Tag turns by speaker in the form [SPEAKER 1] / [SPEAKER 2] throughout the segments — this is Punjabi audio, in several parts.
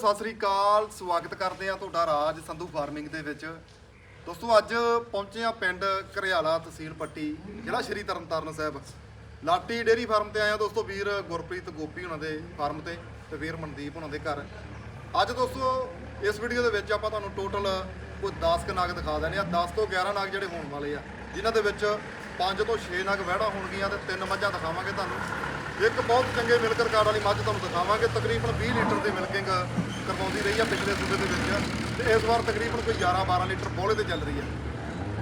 [SPEAKER 1] ਸਤਿ ਸ੍ਰੀ ਅਕਾਲ, ਸਵਾਗਤ ਕਰਦੇ ਆ ਤੁਹਾਡਾ ਰਾਜ ਸੰਧੂ ਫਾਰਮਿੰਗ ਦੇ ਵਿੱਚ। ਦੋਸਤੋ, ਅੱਜ ਪਹੁੰਚੇ ਆ ਪਿੰਡ ਘਰਿਆਲਾ ਤਹਿਸੀਲ ਪੱਟੀ, ਜ਼ਿਲ੍ਹਾ ਸ਼੍ਰੀ ਤਰਨਤਾਰਨ ਸਾਹਿਬ। ਲਾਟੀ ਡੇਰੀ ਫਾਰਮ ਤੇ ਆਏ ਆ ਦੋਸਤੋ, ਵੀਰ ਗੁਰਪ੍ਰੀਤ ਗੋਪੀ ਉਹਨਾਂ ਦੇ ਫਾਰਮ ਤੇ ਤੇ ਵੀਰ ਮਨਦੀਪ ਉਹਨਾਂ ਦੇ ਘਰ। ਅੱਜ ਦੋਸਤੋ, ਇਸ ਵੀਡੀਓ ਦੇ ਵਿੱਚ ਆਪਾਂ ਤੁਹਾਨੂੰ ਟੋਟਲ ਕੋਈ 10 ਕ ਨਾਗ ਦਿਖਾ ਦੇਣੇ ਆ। 10 ਤੋਂ 11 ਨਾਗ ਜਿਹੜੇ ਹੋਣ ਵਾਲੇ ਆ, ਜਿਨ੍ਹਾਂ ਦੇ ਵਿੱਚ 5 ਤੋਂ 6 ਨਾਗ ਵਹਿੜਾ ਹੋਣਗੀਆਂ ਤੇ ਤਿੰਨ ਮੱਝਾਂ ਦਿਖਾਵਾਂਗੇ ਤੁਹਾਨੂੰ। ਇੱਕ ਬਹੁਤ ਚੰਗੇ ਮਿਲਕ ਰਿਕਾਰਡ ਵਾਲੀ ਮੱਝ ਤੁਹਾਨੂੰ ਦਿਖਾਵਾਂਗੇ। ਤਕਰੀਬਨ 20 ਲੀਟਰ ਦੀ ਮਿਲਕਿੰਗ ਕਰਵਾਉਂਦੀ ਰਹੀ ਆ ਪਿਛਲੇ ਸੂਬੇ ਦੇ ਵਿੱਚ। ਤੇ ਇਸ ਵਾਰ ਤਕਰੀਬਨ ਕੋਈ 11 12 ਲੀਟਰ ਬੋਲੇ ਤੇ ਚੱਲ ਰਹੀ ਆ।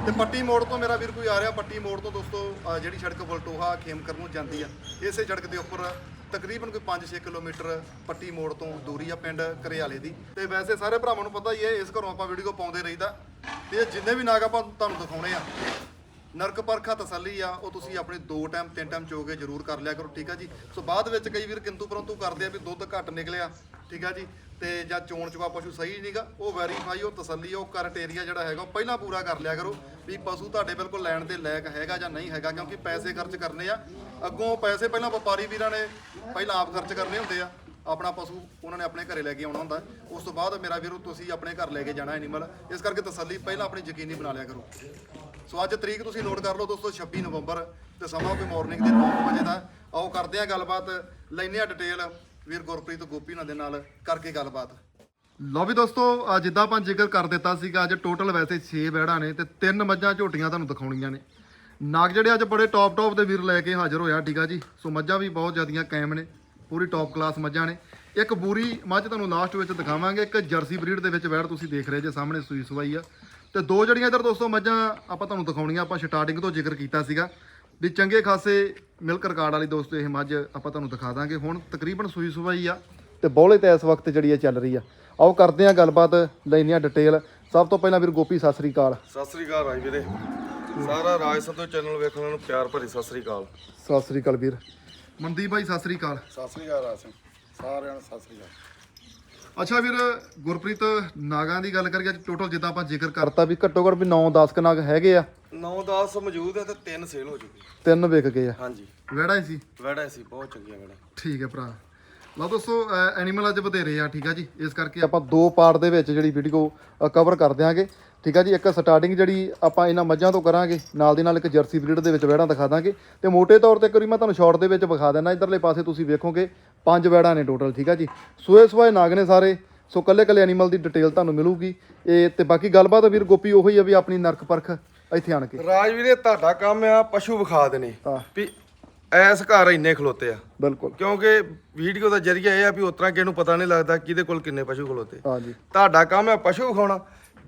[SPEAKER 1] ਤੇ ਪੱਟੀ ਮੋੜ ਤੋਂ ਮੇਰਾ ਵੀਰ ਕੋਈ ਆ ਰਿਹਾ। ਪੱਟੀ ਮੋੜ ਤੋਂ ਦੋਸਤੋ ਜਿਹੜੀ ਸੜਕ ਬਲਟੋਹਾ ਖੇਮਕਰ ਨੂੰ ਜਾਂਦੀ ਆ, ਇਸੇ ਸੜਕ ਦੇ ਉੱਪਰ ਤਕਰੀਬਨ ਕੋਈ 5-6 ਕਿਲੋਮੀਟਰ ਪੱਟੀ ਮੋੜ ਤੋਂ ਦੂਰੀ ਆ ਪਿੰਡ ਘਰਿਆਲੇ ਦੀ। ਤੇ ਵੈਸੇ ਸਾਰੇ ਭਰਾਵਾਂ ਨੂੰ ਪਤਾ ਹੀ ਹੈ, ਇਸ ਘਰੋਂ ਆਪਾਂ ਵੀਡੀਓ ਪਾਉਂਦੇ ਰਹੀਦਾ। ਤੇ ਜਿੰਨੇ ਵੀ ਨਾਗ ਆਪਾਂ ਤੁਹਾਨੂੰ ਦਿਖਾਉਣੇ ਆ ਨਰਕ ਪਰਖਾ ਤਸੱਲੀ ਆ, ਉਹ ਤੁਸੀਂ ਆਪਣੇ ਦੋ ਟਾਈਮ, ਤਿੰਨ ਟਾਈਮ ਚੋ ਕੇ ਜ਼ਰੂਰ ਕਰ ਲਿਆ ਕਰੋ, ਠੀਕ ਆ ਜੀ? ਸੋ ਬਾਅਦ ਵਿੱਚ ਕਈ ਵੀਰ ਕਿੰਤੂ ਪਰੰਤੂ ਕਰਦੇ ਆ ਵੀ ਦੁੱਧ ਘੱਟ ਨਿਕਲਿਆ, ਠੀਕ ਆ ਜੀ? ਤੇ ਜਾਂ ਚੋਣ ਚਵਾ ਪਸ਼ੂ ਸਹੀ ਨਹੀਂਗਾ ਉਹ ਵੈਰੀਫਾਈ ਉਹ ਤਸੱਲੀ, ਉਹ ਕਰਟੇਰੀਆ ਜਿਹੜਾ ਹੈਗਾ, ਉਹ ਪਹਿਲਾਂ ਪੂਰਾ ਕਰ ਲਿਆ ਕਰੋ ਵੀ ਪਸ਼ੂ ਤੁਹਾਡੇ ਬਿਲਕੁਲ ਲੈਣ ਦੇ ਲਾਇਕ ਹੈਗਾ ਜਾਂ ਨਹੀਂ ਹੈਗਾ, ਕਿਉਂਕਿ ਪੈਸੇ ਖਰਚ ਕਰਨੇ ਆ। ਅੱਗੋਂ ਪੈਸੇ ਪਹਿਲਾਂ ਵਪਾਰੀ ਵੀਰਾਂ ਨੇ ਪਹਿਲਾਂ ਆਪ ਖਰਚ ਕਰਨੇ ਹੁੰਦੇ ਆ। ਆਪਣਾ ਪਸ਼ੂ ਉਹਨਾਂ ਨੇ ਆਪਣੇ ਘਰੇ ਲੈ ਕੇ ਆਉਣਾ ਹੁੰਦਾ। ਉਸ ਤੋਂ ਬਾਅਦ ਮੇਰਾ ਵੀਰੋ, ਤੁਸੀਂ ਆਪਣੇ ਘਰ ਲੈ ਕੇ ਜਾਣਾ ਐਨੀਮਲ ਇਸ ਕਰਕੇ ਤਸੱਲੀ ਪਹਿਲਾਂ ਆਪਣੀ ਯਕੀਨੀ ਬਣਾ ਲਿਆ ਕਰੋ। ਸੋ ਅੱਜ ਤਰੀਕ ਤੁਸੀਂ ਨੋਟ ਕਰ ਲਓ ਦੋਸਤੋ 26 ਨਵੰਬਰ ਤੇ ਸਮਾਂ ਕੋਈ ਮਾਰਨਿੰਗ ਦੇ 9 ਵਜੇ ਦਾ। ਆਓ ਕਰਦੇ ਆ ਗੱਲਬਾਤ ਲੈਨੇ ਆ ਡਿਟੇਲ ਵੀਰ ਗੁਰਪ੍ਰੀਤ ਗੋਪੀ ਨਾਲ ਦੇ ਨਾਲ ਕਰਕੇ ਗੱਲਬਾਤ। ਲਓ ਵੀ ਦੋਸਤੋ ਜਿੱਦਾਂ ਆਪਾਂ ਜ਼ਿਕਰ ਕਰ ਦਿੱਤਾ ਸੀਗਾ, ਅੱਜ ਟੋਟਲ ਵੈਸੇ 6 ਬੈੜਾਂ ਨੇ ਤੇ ਤਿੰਨ ਮੱਝਾਂ ਝੋਟੀਆਂ ਤੁਹਾਨੂੰ ਦਿਖਾਉਣੀਆਂ ਨੇ। ਨਾਗ ਜਿਹੜੇ ਅੱਜ ਬੜੇ ਟੌਪ ਟੌਪ ਦੇ ਵੀਰ ਲੈ ਕੇ ਹਾਜ਼ਰ ਹੋਇਆ, ਠੀਕ ਆ ਜੀ? ਸੋ ਮੱਝਾਂ ਵੀ ਬਹੁਤ ਜ਼ਿਆਦੀਆਂ ਕਾਇਮ ਨੇ, ਪੂਰੀ ਟੌਪ ਕਲਾਸ ਮੱਝਾਂ ਨੇ। ਇੱਕ ਬੂਰੀ ਮੱਝ ਤੁਹਾਨੂੰ ਲਾਸਟ ਵਿੱਚ ਦਿਖਾਵਾਂਗੇ, ਇੱਕ ਜਰਸੀ ਬਰੀਡ ਦੇ ਵਿੱਚ ਬੈੜ ਤੁਸੀਂ ਦੇਖ ਰਹੇ ਜੇ ਸਾਹਮਣੇ ਸੂਈ ਸਵਾਈ ਆ। ਤੇ ਦੋ ਜੜੀਆਂ ਇਧਰ ਦੋਸਤੋ ਮੱਝਾਂ ਆਪਾਂ ਤੁਹਾਨੂੰ ਦਿਖਾਉਣੀਆਂ ਆਪਾਂ ਸਟਾਰਟਿੰਗ ਤੋਂ ਜ਼ਿਕਰ ਕੀਤਾ ਸੀਗਾ। ਵੀ ਚੰਗੇ ਖਾਸੇ ਮਿਲਕ ਰਿਕਾਰਡ ਵਾਲੀ ਦੋਸਤੋ ਇਹ ਮੱਝ ਆਪਾਂ ਤੁਹਾਨੂੰ ਦਿਖਾ ਦਾਂਗੇ। ਹੁਣ ਤਕਰੀਬਨ ਸੂਈ ਸਵਾਈ ਆ। ਤੇ ਬੋਲੇ ਤੇ ਇਸ ਵਕਤ ਜਿਹੜੀ ਇਹ ਚੱਲ ਰਹੀ ਆ। ਆਓ ਕਰਦੇ ਆ ਗੱਲਬਾਤ ਲੈਣੀ ਆ ਡਿਟੇਲ ਸਭ ਤੋਂ ਪਹਿਲਾਂ ਵੀਰ ਗੋਪੀ ਸਤਿ ਸ੍ਰੀ ਅਕਾਲ।
[SPEAKER 2] ਸਤਿ ਸ੍ਰੀ ਅਕਾਲ ਰਾਜ ਵੀਰੇ। ਸਾਰਾ ਰਾਜ ਸੰਧੂ ਚੈਨਲ ਵੇਖਣ ਵਾਲਿਆਂ ਨੂੰ ਪਿਆਰ ਭਰੀ ਸਤਿ ਸ੍ਰੀ ਅਕਾਲ।
[SPEAKER 1] ਸਤਿ ਸ੍ਰੀ ਅਕਾਲ ਵੀਰ। ਮਨਦੀਪ ਭਾਈ ਸਤਿ ਸ੍ਰੀ ਅਕਾਲ।
[SPEAKER 3] ਸਤਿ ਸ੍ਰੀ ਅਕਾਲ ਰਾਜ ਸਿੰਘ ਸਾਰਿਆਂ ਨੂੰ ਸਤਿ ਸ੍ਰੀ ਅਕਾਲ।
[SPEAKER 1] ਅੱਛਾ ਵੀਰ ਗੁਰਪ੍ਰੀਤ ਨਾਗਾਂ ਦੀ ਗੱਲ ਕਰੀਏ ਟੋਟਲ ਜਿੱਦਾਂ ਆਪਾਂ ਜ਼ਿਕਰ ਕਰਤਾ ਵੀ ਘੱਟੋ ਘੱਟ ਵੀ 9-10 ਕ ਨਾਗ ਹੈਗੇ ਆ।
[SPEAKER 2] 9-10 ਮੌਜੂਦ ਹੈ ਤੇ ਤਿੰਨ ਸੇਲ ਹੋ ਚੁੱਕੀ
[SPEAKER 1] ਤਿੰਨ ਵਿਕ ਗਏ ਆ।
[SPEAKER 2] ਹਾਂਜੀ।
[SPEAKER 1] ਵੜਾ ਹੀ ਸੀ?
[SPEAKER 2] ਵੜਾ ਸੀ ਬਹੁਤ ਚੰਗੀਆਂ ਵੜਾ
[SPEAKER 1] ਠੀਕ ਹੈ ਭਰਾ। ਲਓ ਦੋਸਤੋ ਐਨੀਮਲ ਅੱਜ ਵਧੇਰੇ ਆ ਠੀਕ ਆ ਜੀ? ਇਸ ਕਰਕੇ ਆਪਾਂ ਦੋ ਪਾਰਟ ਦੇ ਵਿੱਚ ਜਿਹੜੀ ਵੀਡੀਓ ਕਵਰ ਕਰ ਦਿਆਂਗੇ। ਠੀਕ ਆ ਜੀ? ਇੱਕ ਸਟਾਰਟਿੰਗ ਜਿਹੜੀ ਆਪਾਂ ਇਹਨਾਂ ਮੱਝਾਂ ਤੋਂ ਕਰਾਂਗੇ ਨਾਲ ਦੀ ਨਾਲ ਇੱਕ ਜਰਸੀ ਬਰੀਡ ਦੇ ਵਿੱਚ ਵੈੜਾਂ ਦਿਖਾ ਦਾਂਗੇ। ਤੇ ਮੋٹے ਤੌਰ ਤੇ ਇੱਕ ਵਾਰੀ ਮੈਂ ਤੁਹਾਨੂੰ ਸ਼ਾਰਟ ਦੇ ਵਿੱਚ ਵਿਖਾ ਦੇਣਾ ਇਧਰਲੇ ਪਾਸੇ ਤੁਸੀਂ ਵੇਖੋਗੇ। ਪੰਜ ਵੈੜਾਂ ਨੇ ਟੋਟਲ ਠੀਕ ਆ ਜੀ। ਸੂਏ ਸਵਾਏ ਨਾਗ ਨੇ ਸਾਰੇ ਸੋ ਕੱਲੇ ਕੱਲੇ ਐਨੀਮਲ ਦੀ ਡਿਟੇਲ ਤੁਹਾਨੂੰ ਮਿਲੂਗੀ। ਇਹ ਤੇ ਬਾਕੀ ਗੱਲਬਾਤ ਵੀਰ ਗੋਪੀ ਉਹੀ ਆ ਵੀ ਆਪਣੀ ਨਰਕ ਪਰਖ ਇੱਥੇ ਆਣ ਕੇ।
[SPEAKER 2] ਰਾਜ ਵੀਰੇ ਤੁਹਾਡਾ ਕੰਮ ਆ ਪਸ਼ੂ ਵਿਖਾ ਦੇਣੇ।
[SPEAKER 1] ਹਾਂ।
[SPEAKER 2] ਵੀ ਐਸ ਘਰ ਇੰਨੇ ਖਲੋਤੇ ਆ।
[SPEAKER 1] ਬਿਲਕੁਲ।
[SPEAKER 2] ਕਿਉਂਕਿ ਵੀਡੀਓ ਦਾ ਜਰੀਆ ਇਹ ਆ ਵੀ ਉਤਰਾ ਕਿਸੇ ਨੂੰ ਪਤਾ ਨਹੀਂ ਲੱਗਦਾ ਕਿਹਦੇ ਕੋਲ ਕਿੰਨੇ ਪਸ਼ੂ ਖਲੋਤੇ।
[SPEAKER 1] ਹਾਂ ਜੀ।
[SPEAKER 2] ਤੁਹਾਡਾ ਕੰਮ ਆ ਪਸ਼ੂ ਵਿਖਾਉਣਾ।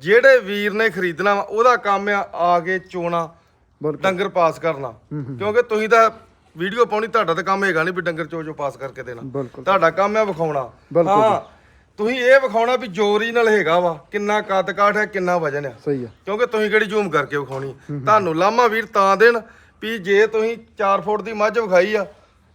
[SPEAKER 2] ਜਿਹੜੇ ਵੀਰ ਨੇ ਖਰੀਦਣਾ ਵਾ ਉਹਦਾ ਕੰਮ ਆ ਆ ਕੇ ਚੋਣਾ
[SPEAKER 1] ਬਿਲਕੁਲ।
[SPEAKER 2] ਡੰਗਰ ਪਾਸ ਕਰਨਾ। ਕਿਉਂਕਿ ਤੁਸੀਂ ਤਾਂ ਵੀਡੀਓ ਪਾਉਣੀ ਤੁਹਾਡਾ ਤਾਂ ਕੰਮ ਹੈਗਾ ਨਹੀਂ ਵੀ ਡੰਗਰ ਚੋ ਚੋ ਪਾਸ ਕਰਕੇ ਦੇਣਾ।
[SPEAKER 1] ਬਿਲਕੁਲ।
[SPEAKER 2] ਤੁਹਾਡਾ ਕੰਮ ਹੈ ਵਿਖਾਉਣਾ।
[SPEAKER 1] ਬਿਲਕੁਲ
[SPEAKER 2] ਹਾਂ ਤੁਸੀਂ ਇਹ ਵਿਖਾਉਣਾ ਵੀ ਜੋਰੀ ਨਾਲ ਹੈਗਾ ਵਾ ਕਿੰਨਾ ਕੱਦ ਕਾਠ ਹੈ ਕਿੰਨਾ ਵਜਨ ਹੈ।
[SPEAKER 1] ਸਹੀ ਆ
[SPEAKER 2] ਕਿਉਂਕਿ ਤੁਸੀਂ ਕਿਹੜੀ ਜ਼ੂਮ ਕਰਕੇ ਵਿਖਾਉਣੀ। ਤੁਹਾਨੂੰ ਲਾਮਾ ਵੀਰ ਤਾਂ ਦੇਣ ਵੀ ਜੇ ਤੁਸੀਂ 4 ਫੁੱਟ ਦੀ ਮੱਝ ਵਿਖਾਈ ਆ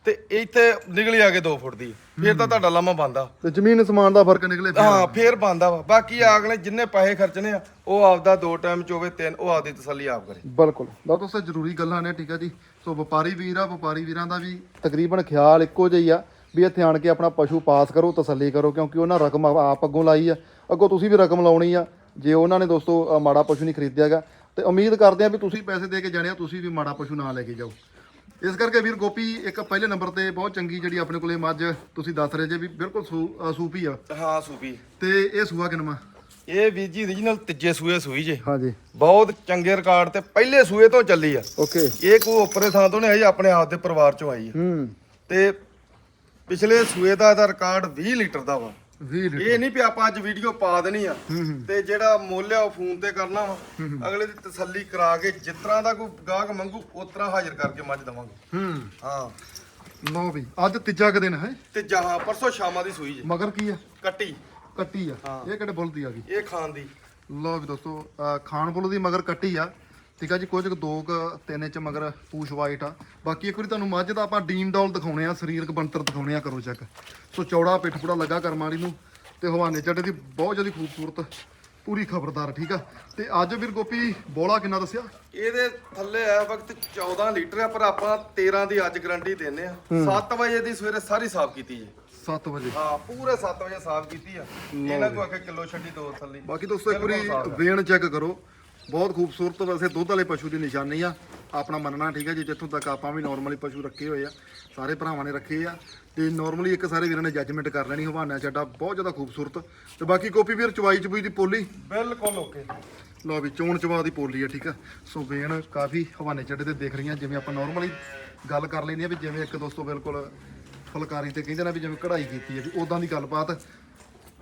[SPEAKER 2] ਤੇ ਇੱਥੇ ਨਿਕਲੀ ਆ ਕੇ 2 ਫੁੱਟ ਦੀ। ਫਿਰ ਤਾਂ ਤੁਹਾਡਾ ਲਾਮਾ ਬੰਦਾ
[SPEAKER 1] ਤੇ ਜ਼ਮੀਨ ਸਮਾਨ ਦਾ ਫ਼ਰਕ ਨਿਕਲੇ ਫਿਰ।
[SPEAKER 2] ਹਾਂ ਫੇਰ ਬੰਦਾ ਵਾ। ਬਾਕੀ ਆਗਲੇ ਜਿੰਨੇ ਪੈਸੇ ਖਰਚਣੇ ਆ ਉਹ ਆਪਦਾ ਦੋ ਟਾਈਮ ਚੋਵੇ ਤਿੰਨ ਉਹ ਆਪਦੀ ਤਸੱਲੀ ਆਪ ਕਰੇ।
[SPEAKER 1] ਬਿਲਕੁਲ। ਦਾ ਦੋਸਤੋ ਜ਼ਰੂਰੀ ਗੱਲਾਂ ਨੇ ਠੀਕ ਆ ਜੀ। ਸੋ ਵਪਾਰੀ ਵੀਰ ਆ ਵਪਾਰੀ ਵੀਰਾਂ ਦਾ ਵੀ ਤਕਰੀਬਨ ਖਿਆਲ ਇੱਕੋ ਜਿਹਾ ਹੀ ਆ ਵੀ ਇੱਥੇ ਆਣ ਕੇ ਆਪਣਾ ਪਸ਼ੂ ਪਾਸ ਕਰੋ ਤਸੱਲੀ ਕਰੋ ਕਿਉਂਕਿ ਉਹਨਾਂ ਰਕਮ ਆਪ ਅੱਗੋਂ ਲਾਈ ਆ। ਅੱਗੋਂ ਤੁਸੀਂ ਵੀ ਰਕਮ ਲਾਉਣੀ ਆ। ਜੇ ਉਹਨਾਂ ਨੇ ਦੋਸਤੋ ਅ, ਮਾੜਾ ਪਸ਼ੂ ਨਹੀਂ ਖਰੀਦਿਆਗਾ ਤੇ ਉਮੀਦ ਕਰਦੇ ਆ ਵੀ ਤੁਸੀਂ ਪੈਸੇ ਦੇ ਕੇ ਜਾਣੇ ਆ ਤੁਸੀਂ ਵੀ ਮਾੜਾ ਪਸ਼ੂ ਨਾ ਲੈ ਕੇ ਜਾਓ। ਇਸ ਕਰਕੇ ਵੀਰ ਗੋਪੀ ਇੱਕ ਪਹਿਲੇ ਨੰਬਰ ਤੇ ਬਹੁਤ ਚੰਗੀ ਜਿਹੜੀ ਆਪਣੇ ਕੋਲੇ ਮੱਝ ਤੁਸੀਂ ਦੱਸ ਰਹੇ ਜੇ ਵੀ ਬਿਲਕੁਲ ਸੂ- ਅ, ਸੂਪੀ ਆ।
[SPEAKER 2] ਹਾਂ ਸੂਪੀ।
[SPEAKER 1] ਤੇ ਇਹ ਸੂਆ ਕਿਨਮਾ
[SPEAKER 2] ਇਹ ਵੀਰ ਜੀ ਰੀਜਨਲ ਤੀਜੇ ਸੂਏ ਸੂਈ ਜੇ।
[SPEAKER 1] ਹਾਂਜੀ।
[SPEAKER 2] ਬਹੁਤ ਚੰਗੇ ਰਿਕਾਰਡ ਤੇ ਪਹਿਲੇ ਸੂਏ ਤੋਂ ਚੱਲੀ ਆ।
[SPEAKER 1] ਓਕੇ।
[SPEAKER 2] ਇਹ ਕੋ ਉੱਪਰੇ ਥਾਂ ਤੋਂ ਨਹੀਂ ਆਈ ਆਪਣੇ ਆਪ ਦੇ ਪਰਿਵਾਰ ਚੋਂ ਆਈ ਆ।
[SPEAKER 1] ਹੂੰ।
[SPEAKER 2] ਤੇ ਪਿਛਲੇ ਸੂਏ ਦਾ ਇਹਦਾ ਰਿਕਾਰਡ 20 ਲੀਟਰ ਦਾ ਵਾ।
[SPEAKER 1] 20 ਲੀਟਰ।
[SPEAKER 2] ਇਹ ਨਹੀਂ ਵੀ ਆਪਾਂ ਅੱਜ ਵੀਡੀਓ ਪਾ ਦੇਣੀ ਆ। ਤੇ ਜਿਹੜਾ ਮੁੱਲ ਆ ਉਹ ਫੋਨ ਤੇ ਕਰਨਾ ਵਾ। ਅਗਲੇ ਦੀ ਤਸੱਲੀ ਕਰਾ ਕੇ ਜਿਸ ਤਰ੍ਹਾਂ ਦਾ ਕੋਈ ਗਾਹਕ ਮੰਗੂ ਉਸ ਤਰ੍ਹਾਂ ਹਾਜ਼ਰ ਕਰਕੇ ਮੱਝ ਦਵਾਂਗੇ।
[SPEAKER 1] ਹੂੰ।
[SPEAKER 2] ਹਾਂ।
[SPEAKER 1] ਲਓ ਵੀ ਅੱਜ ਤੀਜਾ ਕੁ ਦਿਨ ਹੈ।
[SPEAKER 2] ਤੇ ਜਹਾਂ ਪਰਸੋਂ ਸ਼ਾਮਾਂ ਦੀ ਸੂਈ ਜੇ।
[SPEAKER 1] ਮਗਰ ਕੀ ਆ?
[SPEAKER 2] ਕੱਟੀ।
[SPEAKER 1] ਕੱਟੀ ਆ। ਇਹ ਕਿਹੜੇ ਬੁੱਲ ਦੀ ਆ ਗਈ?
[SPEAKER 2] ਇਹ ਖਾਣ ਦੀ।
[SPEAKER 1] ਲਓ ਵੀ ਦੋਸਤੋ ਅਹ ਖਾਣ ਬੁੱਲ ਦੀ ਮਗਰ ਕੱਟੀ ਆ। ਠੀਕ ਆ ਜੀ ਕੁਝ ਕੁ ਦੋ ਕੁ ਤਿੰਨ ਇੰਚ ਮਗਰ ਪੂਛ ਵਾਈਟ ਆ। ਬਾਕੀ ਇੱਕ ਵਾਰੀ ਤੁਹਾਨੂੰ ਮੱਝ ਦਾ ਆਪਾਂ ਡੀਨ ਡੌਲ ਦਿਖਾਉਣੇ ਆ ਸਰੀਰਕ ਬਣਤਰ ਦਿਖਾਉਣੇ ਆ ਕਰੋ ਚੈੱਕ ਸੋ ਚੌੜਾ ਪਿੱਠ ਪੂੜਾ ਲੱਗਾ ਕਰਮ ਵਾਲੀ ਨੂੰ ਤੇ ਹਵਾਨੇ ਚੱਡੇ ਦੀ ਬਹੁਤ ਜ਼ਿਆਦਾ ਖੂਬਸੂਰਤ ਪੂਰੀ ਖਬਰਦਾਰ ਠੀਕ ਆ? ਤੇ ਅੱਜ ਵੀਰ ਗੋਪੀ ਬੋਲਾ ਕਿੰਨਾ ਦੱਸਿਆ?
[SPEAKER 2] ਇਹਦੇ ਥੱਲੇ ਆ ਵਕਤ 14 ਲੀਟਰ ਆ ਪਰ ਆਪਾਂ 13 ਦੀ ਅੱਜ ਗਾਰੰਟੀ ਦਿੰਨੇ ਆ। 7 ਵਜੇ ਦੀ ਸਵੇਰੇ ਸਾਰੀ ਸਾਫ਼ ਕੀਤੀ ਜੀ।
[SPEAKER 1] 7 ਵਜੇ।
[SPEAKER 2] ਹਾਂ ਪੂਰੇ 7 ਵਜੇ ਸਾਫ਼ ਕੀਤੀ ਆ। ਇਹਨਾਂ ਕੋ ਆਖੇ ਕਿਲੋ ਛੱਡੀ ਦੋ ਥੱਲੀ।
[SPEAKER 1] ਬਾਕੀ ਦੋਸਤੋ ਇੱਕ ਵਾਰੀ। ਵੇਣ ਚੈੱਕ ਕਰੋ। ਬਹੁਤ ਖੂਬਸੂਰਤ ਵੈਸੇ ਦੁੱਧ ਵਾਲੇ ਪਸ਼ੂ ਦੀ ਨਿਸ਼ਾਨੀ ਆ। ਆਪਣਾ ਮੰਨਣਾ ਠੀਕ ਹੈ ਜੀ ਜਿੱਥੋਂ ਤੱਕ ਆਪਾਂ ਵੀ ਨਾਰਮਲੀ ਪਸ਼ੂ ਰੱਖੇ ਹੋਏ ਆ ਸਾਰੇ ਭਰਾਵਾਂ ਨੇ ਰੱਖੇ ਆ। ਤੇ ਨਾਰਮਲੀ ਇੱਕ ਸਾਰੇ ਵੀਰਾਂ ਨੇ ਜੱਜਮੈਂਟ ਕਰ ਲੈਣੀ ਹਵਾਨਾ ਚੱਡਾ ਬਹੁਤ ਜ਼ਿਆਦਾ ਖੂਬਸੂਰਤ। ਤੇ ਬਾਕੀ ਕੋਪੀ ਵੀਰ ਚਵਾਈ ਚਬੂਈ ਦੀ ਪੋਲੀ?
[SPEAKER 2] ਬਿਲਕੁਲ ਓਕੇ
[SPEAKER 1] ਲਓ ਵੀ ਚੋਣ ਚਵਾ ਦੀ ਪੋਲੀ ਆ ਠੀਕ ਆ। ਸੋ ਵੇਣ ਕਾਫੀ ਹਵਾਨੇ ਚੱਡੇ ਤੇ ਦਿਖ ਰਹੀਆਂ ਜਿਵੇਂ ਆਪਾਂ ਨਾਰਮਲੀ ਗੱਲ ਕਰ ਲੈਂਦੇ ਆ ਵੀ ਜਿਵੇਂ ਇੱਕ ਦੋਸਤੋ ਬਿਲਕੁਲ ਫੁਲਕਾਰੀ ਤੇ ਕਹਿੰਦੇ ਨੇ ਵੀ ਜਿਵੇਂ ਕਢਾਈ ਕੀਤੀ ਹੈ ਵੀ ਉਦਾਂ ਦੀ ਗੱਲਬਾਤ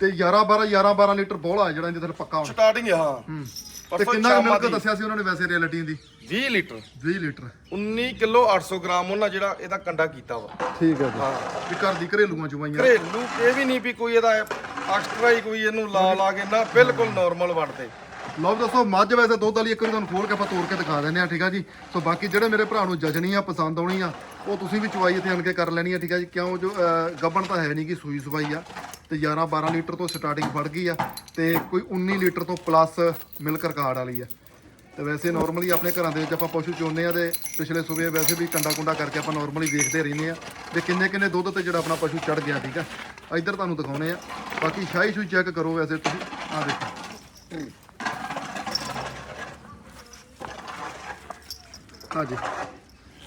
[SPEAKER 1] ਤੇ 11 12 11 12 ਲੀਟਰ ਬੋਲਾ ਜਿਹੜਾ ਇਹਦੇ ਥੱਲੇ ਪੱਕਾ ਹੋਣਾ।
[SPEAKER 2] ਸਟਾਰਟਿੰਗ ਹਾਂ।
[SPEAKER 1] ਹੂੰ। ਤੇ
[SPEAKER 2] ਪਰਸੋਂ
[SPEAKER 1] ਕਿੰਨਾ
[SPEAKER 2] ਸ਼ਾਮਾਂ
[SPEAKER 1] ਮਿਲਕ
[SPEAKER 2] ਦੀ।
[SPEAKER 1] ਦੱਸਿਆ ਸੀ ਉਹਨਾਂ ਨੇ ਵੈਸੇ ਰਿਐਲਿਟੀ ਦੀ?
[SPEAKER 2] 20 ਲੀਟਰ।
[SPEAKER 1] 20 ਲੀਟਰ।
[SPEAKER 2] 19 ਕਿਲੋ 800 ਗ੍ਰਾਮ ਉਹਨਾਂ ਜਿਹੜਾ ਇਹਦਾ ਕੰਡਾ ਕੀਤਾ ਵਾ।
[SPEAKER 1] ਠੀਕ ਹੈ
[SPEAKER 2] ਹਾਂ।
[SPEAKER 1] ਵੀ ਘਰ ਦੀ ਘਰੇਲੂਆਂ ਚਵਾਈਆਂ
[SPEAKER 2] ਘਰੇਲੂ ਇਹ ਵੀ ਨਹੀਂ ਵੀ ਕੋਈ ਇਹਦਾ ਐਕਸਟਰਾ ਹੀ ਕੋਈ ਇਹਨੂੰ ਲਾ ਲਾ ਕੇ ਨਾ ਬਿਲਕੁਲ ਨਾਰਮਲ ਵੜਦੇ
[SPEAKER 1] ਲਓ ਦੱਸੋ ਮੱਝ ਵੈਸੇ ਦੁੱਧ ਵਾਲੀ ਇੱਕ ਵਾਰੀ ਤੁਹਾਨੂੰ ਖੋਲ ਕੇ ਆਪਾਂ ਤੋੜ ਕੇ ਦਿਖਾ ਦਿੰਦੇ ਆ ਠੀਕ ਆ ਜੀ? ਸੋ ਬਾਕੀ ਜਿਹੜੇ ਮੇਰੇ ਭਰਾ ਨੂੰ ਜਜਣੀ ਆ ਪਸੰਦ ਆਉਣੀ ਆ ਉਹ ਤੁਸੀਂ ਵੀ ਚਵਾਈ ਇੱਥੇ ਆਣ ਕੇ ਕਰ ਲੈਣੀ ਆ ਠੀਕ ਆ ਜੀ? ਕਿਉਂ ਜੋ ਅਹ, ਗੱਭਣ ਤਾਂ ਹੈ ਨਹੀਂ ਕਿ ਸੂਈ ਸਵਾਈ ਆ। ਤੇ 11 12 ਲੀਟਰ ਤੋਂ ਸਟਾਰਟਿੰਗ ਫੜ ਗਈ ਆ ਤੇ ਕੋਈ 19 ਲੀਟਰ ਤੋਂ ਪਲੱਸ ਮਿਲਕ ਰਿਕਾਰਡ ਵਾਲੀ ਆ। ਤੇ ਵੈਸੇ ਨਾਰਮਲੀ ਆਪਣੇ ਘਰਾਂ ਦੇ ਵਿੱਚ ਆਪਾਂ ਪਸ਼ੂ ਚੋਂਦੇ ਆ ਤੇ ਪਿਛਲੇ ਸੂਬੇ ਵੈਸੇ ਵੀ ਕੰਡਾ ਕੁੰਡਾ ਕਰਕੇ ਆਪਾਂ ਨਾਰਮਲੀ ਵੇਖਦੇ ਰਹਿੰਦੇ ਆ ਤੇ ਕਿੰਨੇ ਕਿੰਨੇ ਦੁੱਧ ਤੇ ਜਿਹੜਾ ਆਪਣਾ ਪਸ਼ੂ ਚੜ ਗਿਆ ਠੀਕ ਆ? ਇੱਧਰ ਤੁਹਾਨੂੰ ਦਿਖਾਉਣੇ ਆ। ਬਾਕੀ ਸ਼ਾਹੀ ਸ਼ੂ ਚੈੱਕ ਕਰੋ ਵੈਸੇ ਤੁਸੀਂ ਆ ਦੇਖੋ। ਹਾਂਜੀ।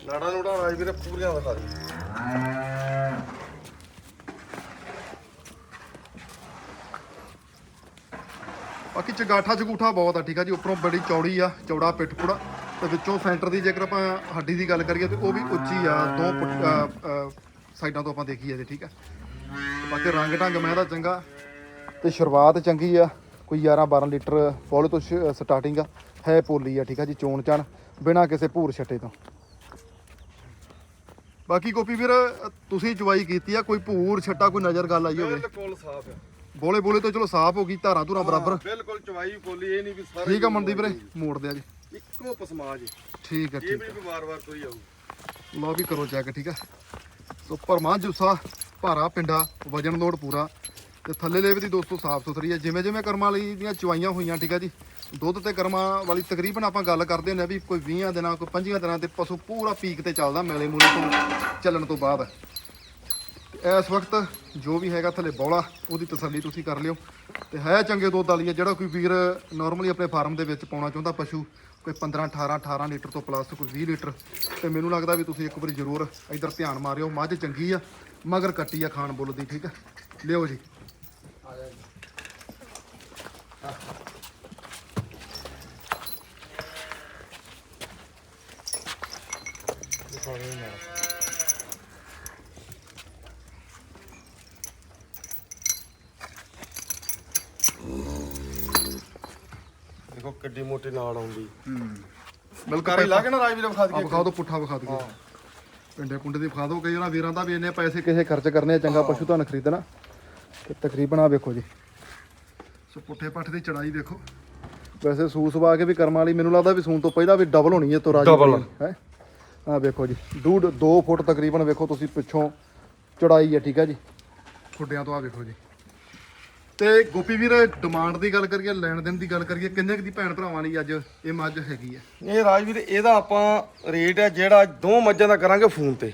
[SPEAKER 2] ਨਾੜਾ ਨੂੜਾ ਰਾਜ ਵੀਰੇ ਪੂਰੀਆਂ ਦਿਖਾ ਦੇ
[SPEAKER 1] ਬਾਕੀ ਚਗਾਠਾ ਚਗੂਠਾ ਬਹੁਤ ਆ ਠੀਕ ਆ ਜੀ ਉੱਪਰੋਂ ਬੜੀ ਚੌੜੀ ਆ ਚੌੜਾ ਪਿੱਠ ਪੁੜਾ ਤੇ ਵਿੱਚੋਂ ਸੈਂਟਰ ਦੀ ਜੇਕਰ ਆਪਾਂ ਹੱਡੀ ਦੀ ਗੱਲ ਕਰੀਏ ਤੇ ਉਹ ਵੀ ਉੱਚੀ ਆ ਦੋ ਸਾਈਡਾਂ ਤੋਂ ਆਪਾਂ ਦੇਖੀਏ ਤੇ ਠੀਕ ਆ। ਬਾਕੀ ਰੰਗ ਢੰਗ ਮੈਂ ਦਾ ਚੰਗਾ ਤੇ ਸ਼ੁਰੂਆਤ ਚੰਗੀ ਆ। ਕੋਈ 11 12 ਲੀਟਰ ਫੁੱਲ ਤੋਂ ਸਟਾਰਟਿੰਗ ਆ ਹੈ ਪੋਲੀ ਆ ਠੀਕ ਆ ਜੀ ਚੋਣ ਚਣ ਬਿਨਾਂ ਕਿਸੇ ਭੂਰ ਛੱਟੇ ਤੋਂ। ਬਾਕੀ ਕੋਪੀ ਵੀਰ ਤੁਸੀਂ ਚਵਾਈ ਕੀਤੀ ਆ ਕੋਈ ਭੂਰ ਛੱਟਾ ਕੋਈ ਨਜ਼ਰ ਗੱਲ ਆਈ ਹੋਵੇ?
[SPEAKER 2] ਬਿਲਕੁਲ ਸਾਫ਼ ਹੈ
[SPEAKER 1] ਬੋਲੇ ਬੋਲੇ ਤੋਂ ਚਲੋ ਸਾਫ਼ ਹੋ ਗਈ ਧਾਰਾਂ ਧੁਰਾਂ ਬਰਾਬਰ।
[SPEAKER 2] ਬਿਲਕੁਲ ਚਵਾਈ ਬੋਲੀ ਇਹ ਨਹੀਂ ਵੀ ਸਾਰੇ
[SPEAKER 1] ਠੀਕ ਆ ਮਨਦੀਪ ਵੀਰੇ ਮੋੜਦੇ ਆ ਜੀ।
[SPEAKER 2] ਇੱਕੋ ਪਸਮਾਜ
[SPEAKER 1] ਠੀਕ ਆ
[SPEAKER 2] ਇਹ
[SPEAKER 1] ਠੀਕ
[SPEAKER 2] ਵੀ ਨਹੀਂ ਵਾਰ-ਵਾਰ ਕੋਈ ਆਊ।
[SPEAKER 1] ਲਓ ਵੀ ਕਰੋ ਚੈੱਕ ਠੀਕ ਆ। ਸੋ ਪਰਮਾ ਜੂਸਾ ਭਾਰਾ ਪਿੰਡਾ ਵਜਨ ਲੋਡ ਪੂਰਾ। ਤੇ ਥੱਲੇ ਲੇਵੇ ਦੀ ਦੋਸਤੋ ਸਾਫ਼ ਸੁਥਰੀ ਹੈ। ਜਿਵੇਂ ਜਿਵੇਂ ਕਰਮਾਂ ਲਈ ਦੀਆਂ ਚਵਾਈਆਂ ਹੋਈਆਂ, ਠੀਕ ਹੈ ਜੀ। ਦੁੱਧ ਤੇ ਕਰਮਾਂ ਵਾਲੀ ਤਕਰੀਬਨ ਆਪਾਂ ਗੱਲ ਕਰਦੇ ਹੁੰਦੇ ਆ ਵੀ ਕੋਈ 20 ਦਿਨਾਂ, ਕੋਈ 25 ਦਿਨਾਂ ਤੇ ਪਸ਼ੂ ਪੂਰਾ ਪੀਕ ਤੇ ਚੱਲਦਾ ਮੇਲੇ ਮੂਲੇ ਤੋਂ ਚੱਲਣ ਤੋਂ ਬਾਅਦ। ਤੇ ਇਸ ਵਕਤ ਜੋ ਵੀ ਹੈਗਾ ਥੱਲੇ ਬੌਲਾ, ਉਹਦੀ ਤਸੱਲੀ ਤੁਸੀਂ ਕਰ ਲਿਓ। ਤੇ ਹੈ ਚੰਗੇ ਦੁੱਧ ਵਾਲੀ ਹੈ, ਜਿਹੜਾ ਕੋਈ ਵੀਰ ਨਾਰਮਲੀ ਆਪਣੇ ਫਾਰਮ ਦੇ ਵਿੱਚ ਪਾਉਣਾ ਚਾਹੁੰਦਾ ਪਸ਼ੂ, ਕੋਈ 15 18 18 ਲੀਟਰ ਤੋਂ ਪਲੱਸ ਕੋਈ 20 ਲੀਟਰ। ਤੇ ਮੈਨੂੰ ਲੱਗਦਾ ਵੀ ਤੁਸੀਂ ਇੱਕ ਵਾਰੀ ਜ਼ਰੂਰ ਇੱਧਰ ਧਿਆਨ ਮਾਰਿਓ। ਮੱਝ ਚੰਗੀ ਆ, ਮਗਰ ਕੱਟੀ ਆ ਖਾਣ ਬੁੱਲ ਦੀ, ਠੀਕ ਆ ਲਿਓ ਜੀ।
[SPEAKER 2] ਦੇਖੋ ਕਿੱਡੀ ਮੋਟੀ ਨਾੜ ਆਉਂਦੀ।
[SPEAKER 1] ਬਿਲਕੁਲ
[SPEAKER 2] ਕਾਰੀ ਲਾ ਕੇ ਨਾ ਰਾਜ ਵੀਰੇ ਵਿਖਾ ਦਈਏ
[SPEAKER 1] ਵਿਖਾ ਦਿਓ ਪੁੱਠਾ ਵਿਖਾ ਦਿਓ ਪਿੰਡੇ ਪੁੰਡੇ ਦੀ ਵਿਖਾ ਦਿਓ ਕਈ ਜਣਾ ਵੀਰਾਂ ਦਾ ਵੀ ਇੰਨੇ ਪੈਸੇ ਕਿਸੇ ਖਰਚ ਕਰਨੇ ਆ ਚੰਗਾ ਪਸ਼ੂ ਤੁਹਾਨੂੰ ਖਰੀਦਣਾ। ਤੇ ਤਕਰੀਬਨ ਆ ਵੇਖੋ ਜੀ। ਸੋ ਪੁੱਠੇ ਪੱਠ ਦੀ ਚੜਾਈ ਵੇਖੋ। ਵੈਸੇ ਸੂਸ ਵਾ ਕੇ ਵੀ ਕਰਮਾਂ ਵਾਲੀ ਮੈਨੂੰ ਲੱਗਦਾ ਵੀ ਸੂਨ ਤੋਂ ਪਹਿਲਾਂ ਵੀ ਡਬਲ ਹੋਣੀ ਹੈ ਤੋਰਾ
[SPEAKER 2] Double।
[SPEAKER 1] ਹੈ? ਆ ਵੇਖੋ ਜੀ ਡੂਡ 2 ਫੁੱਟ ਤਕਰੀਬਨ ਵੇਖੋ ਤੁਸੀਂ ਪਿੱਛੋਂ ਚੜਾਈ ਹੈ ਠੀਕ ਹੈ ਜੀ। ਖੁੱਡਿਆਂ ਤੋਂ ਆ ਵੇਖੋ ਜੀ। ਤੇ ਗੋਪੀ ਵੀਰ ਡਿਮਾਂਡ ਦੀ ਗੱਲ ਕਰੀਏ ਲੈਣ ਦੇਣ ਦੀ ਗੱਲ ਕਰੀਏ ਕਿੰਨੇ ਕੁ ਦੀ ਭੈਣ ਭਰਾਵਾਂ ਲਈ ਅੱਜ ਇਹ ਮੱਝ ਹੈਗੀ ਹੈ?
[SPEAKER 2] ਇਹ ਰਾਜਵੀਰ ਇਹਦਾ ਆਪਾਂ ਰੇਟ ਹੈ ਜਿਹੜਾ ਦੋ ਮੱਝਾਂ ਦਾ ਕਰਾਂਗੇ ਫੋਨ ਤੇ।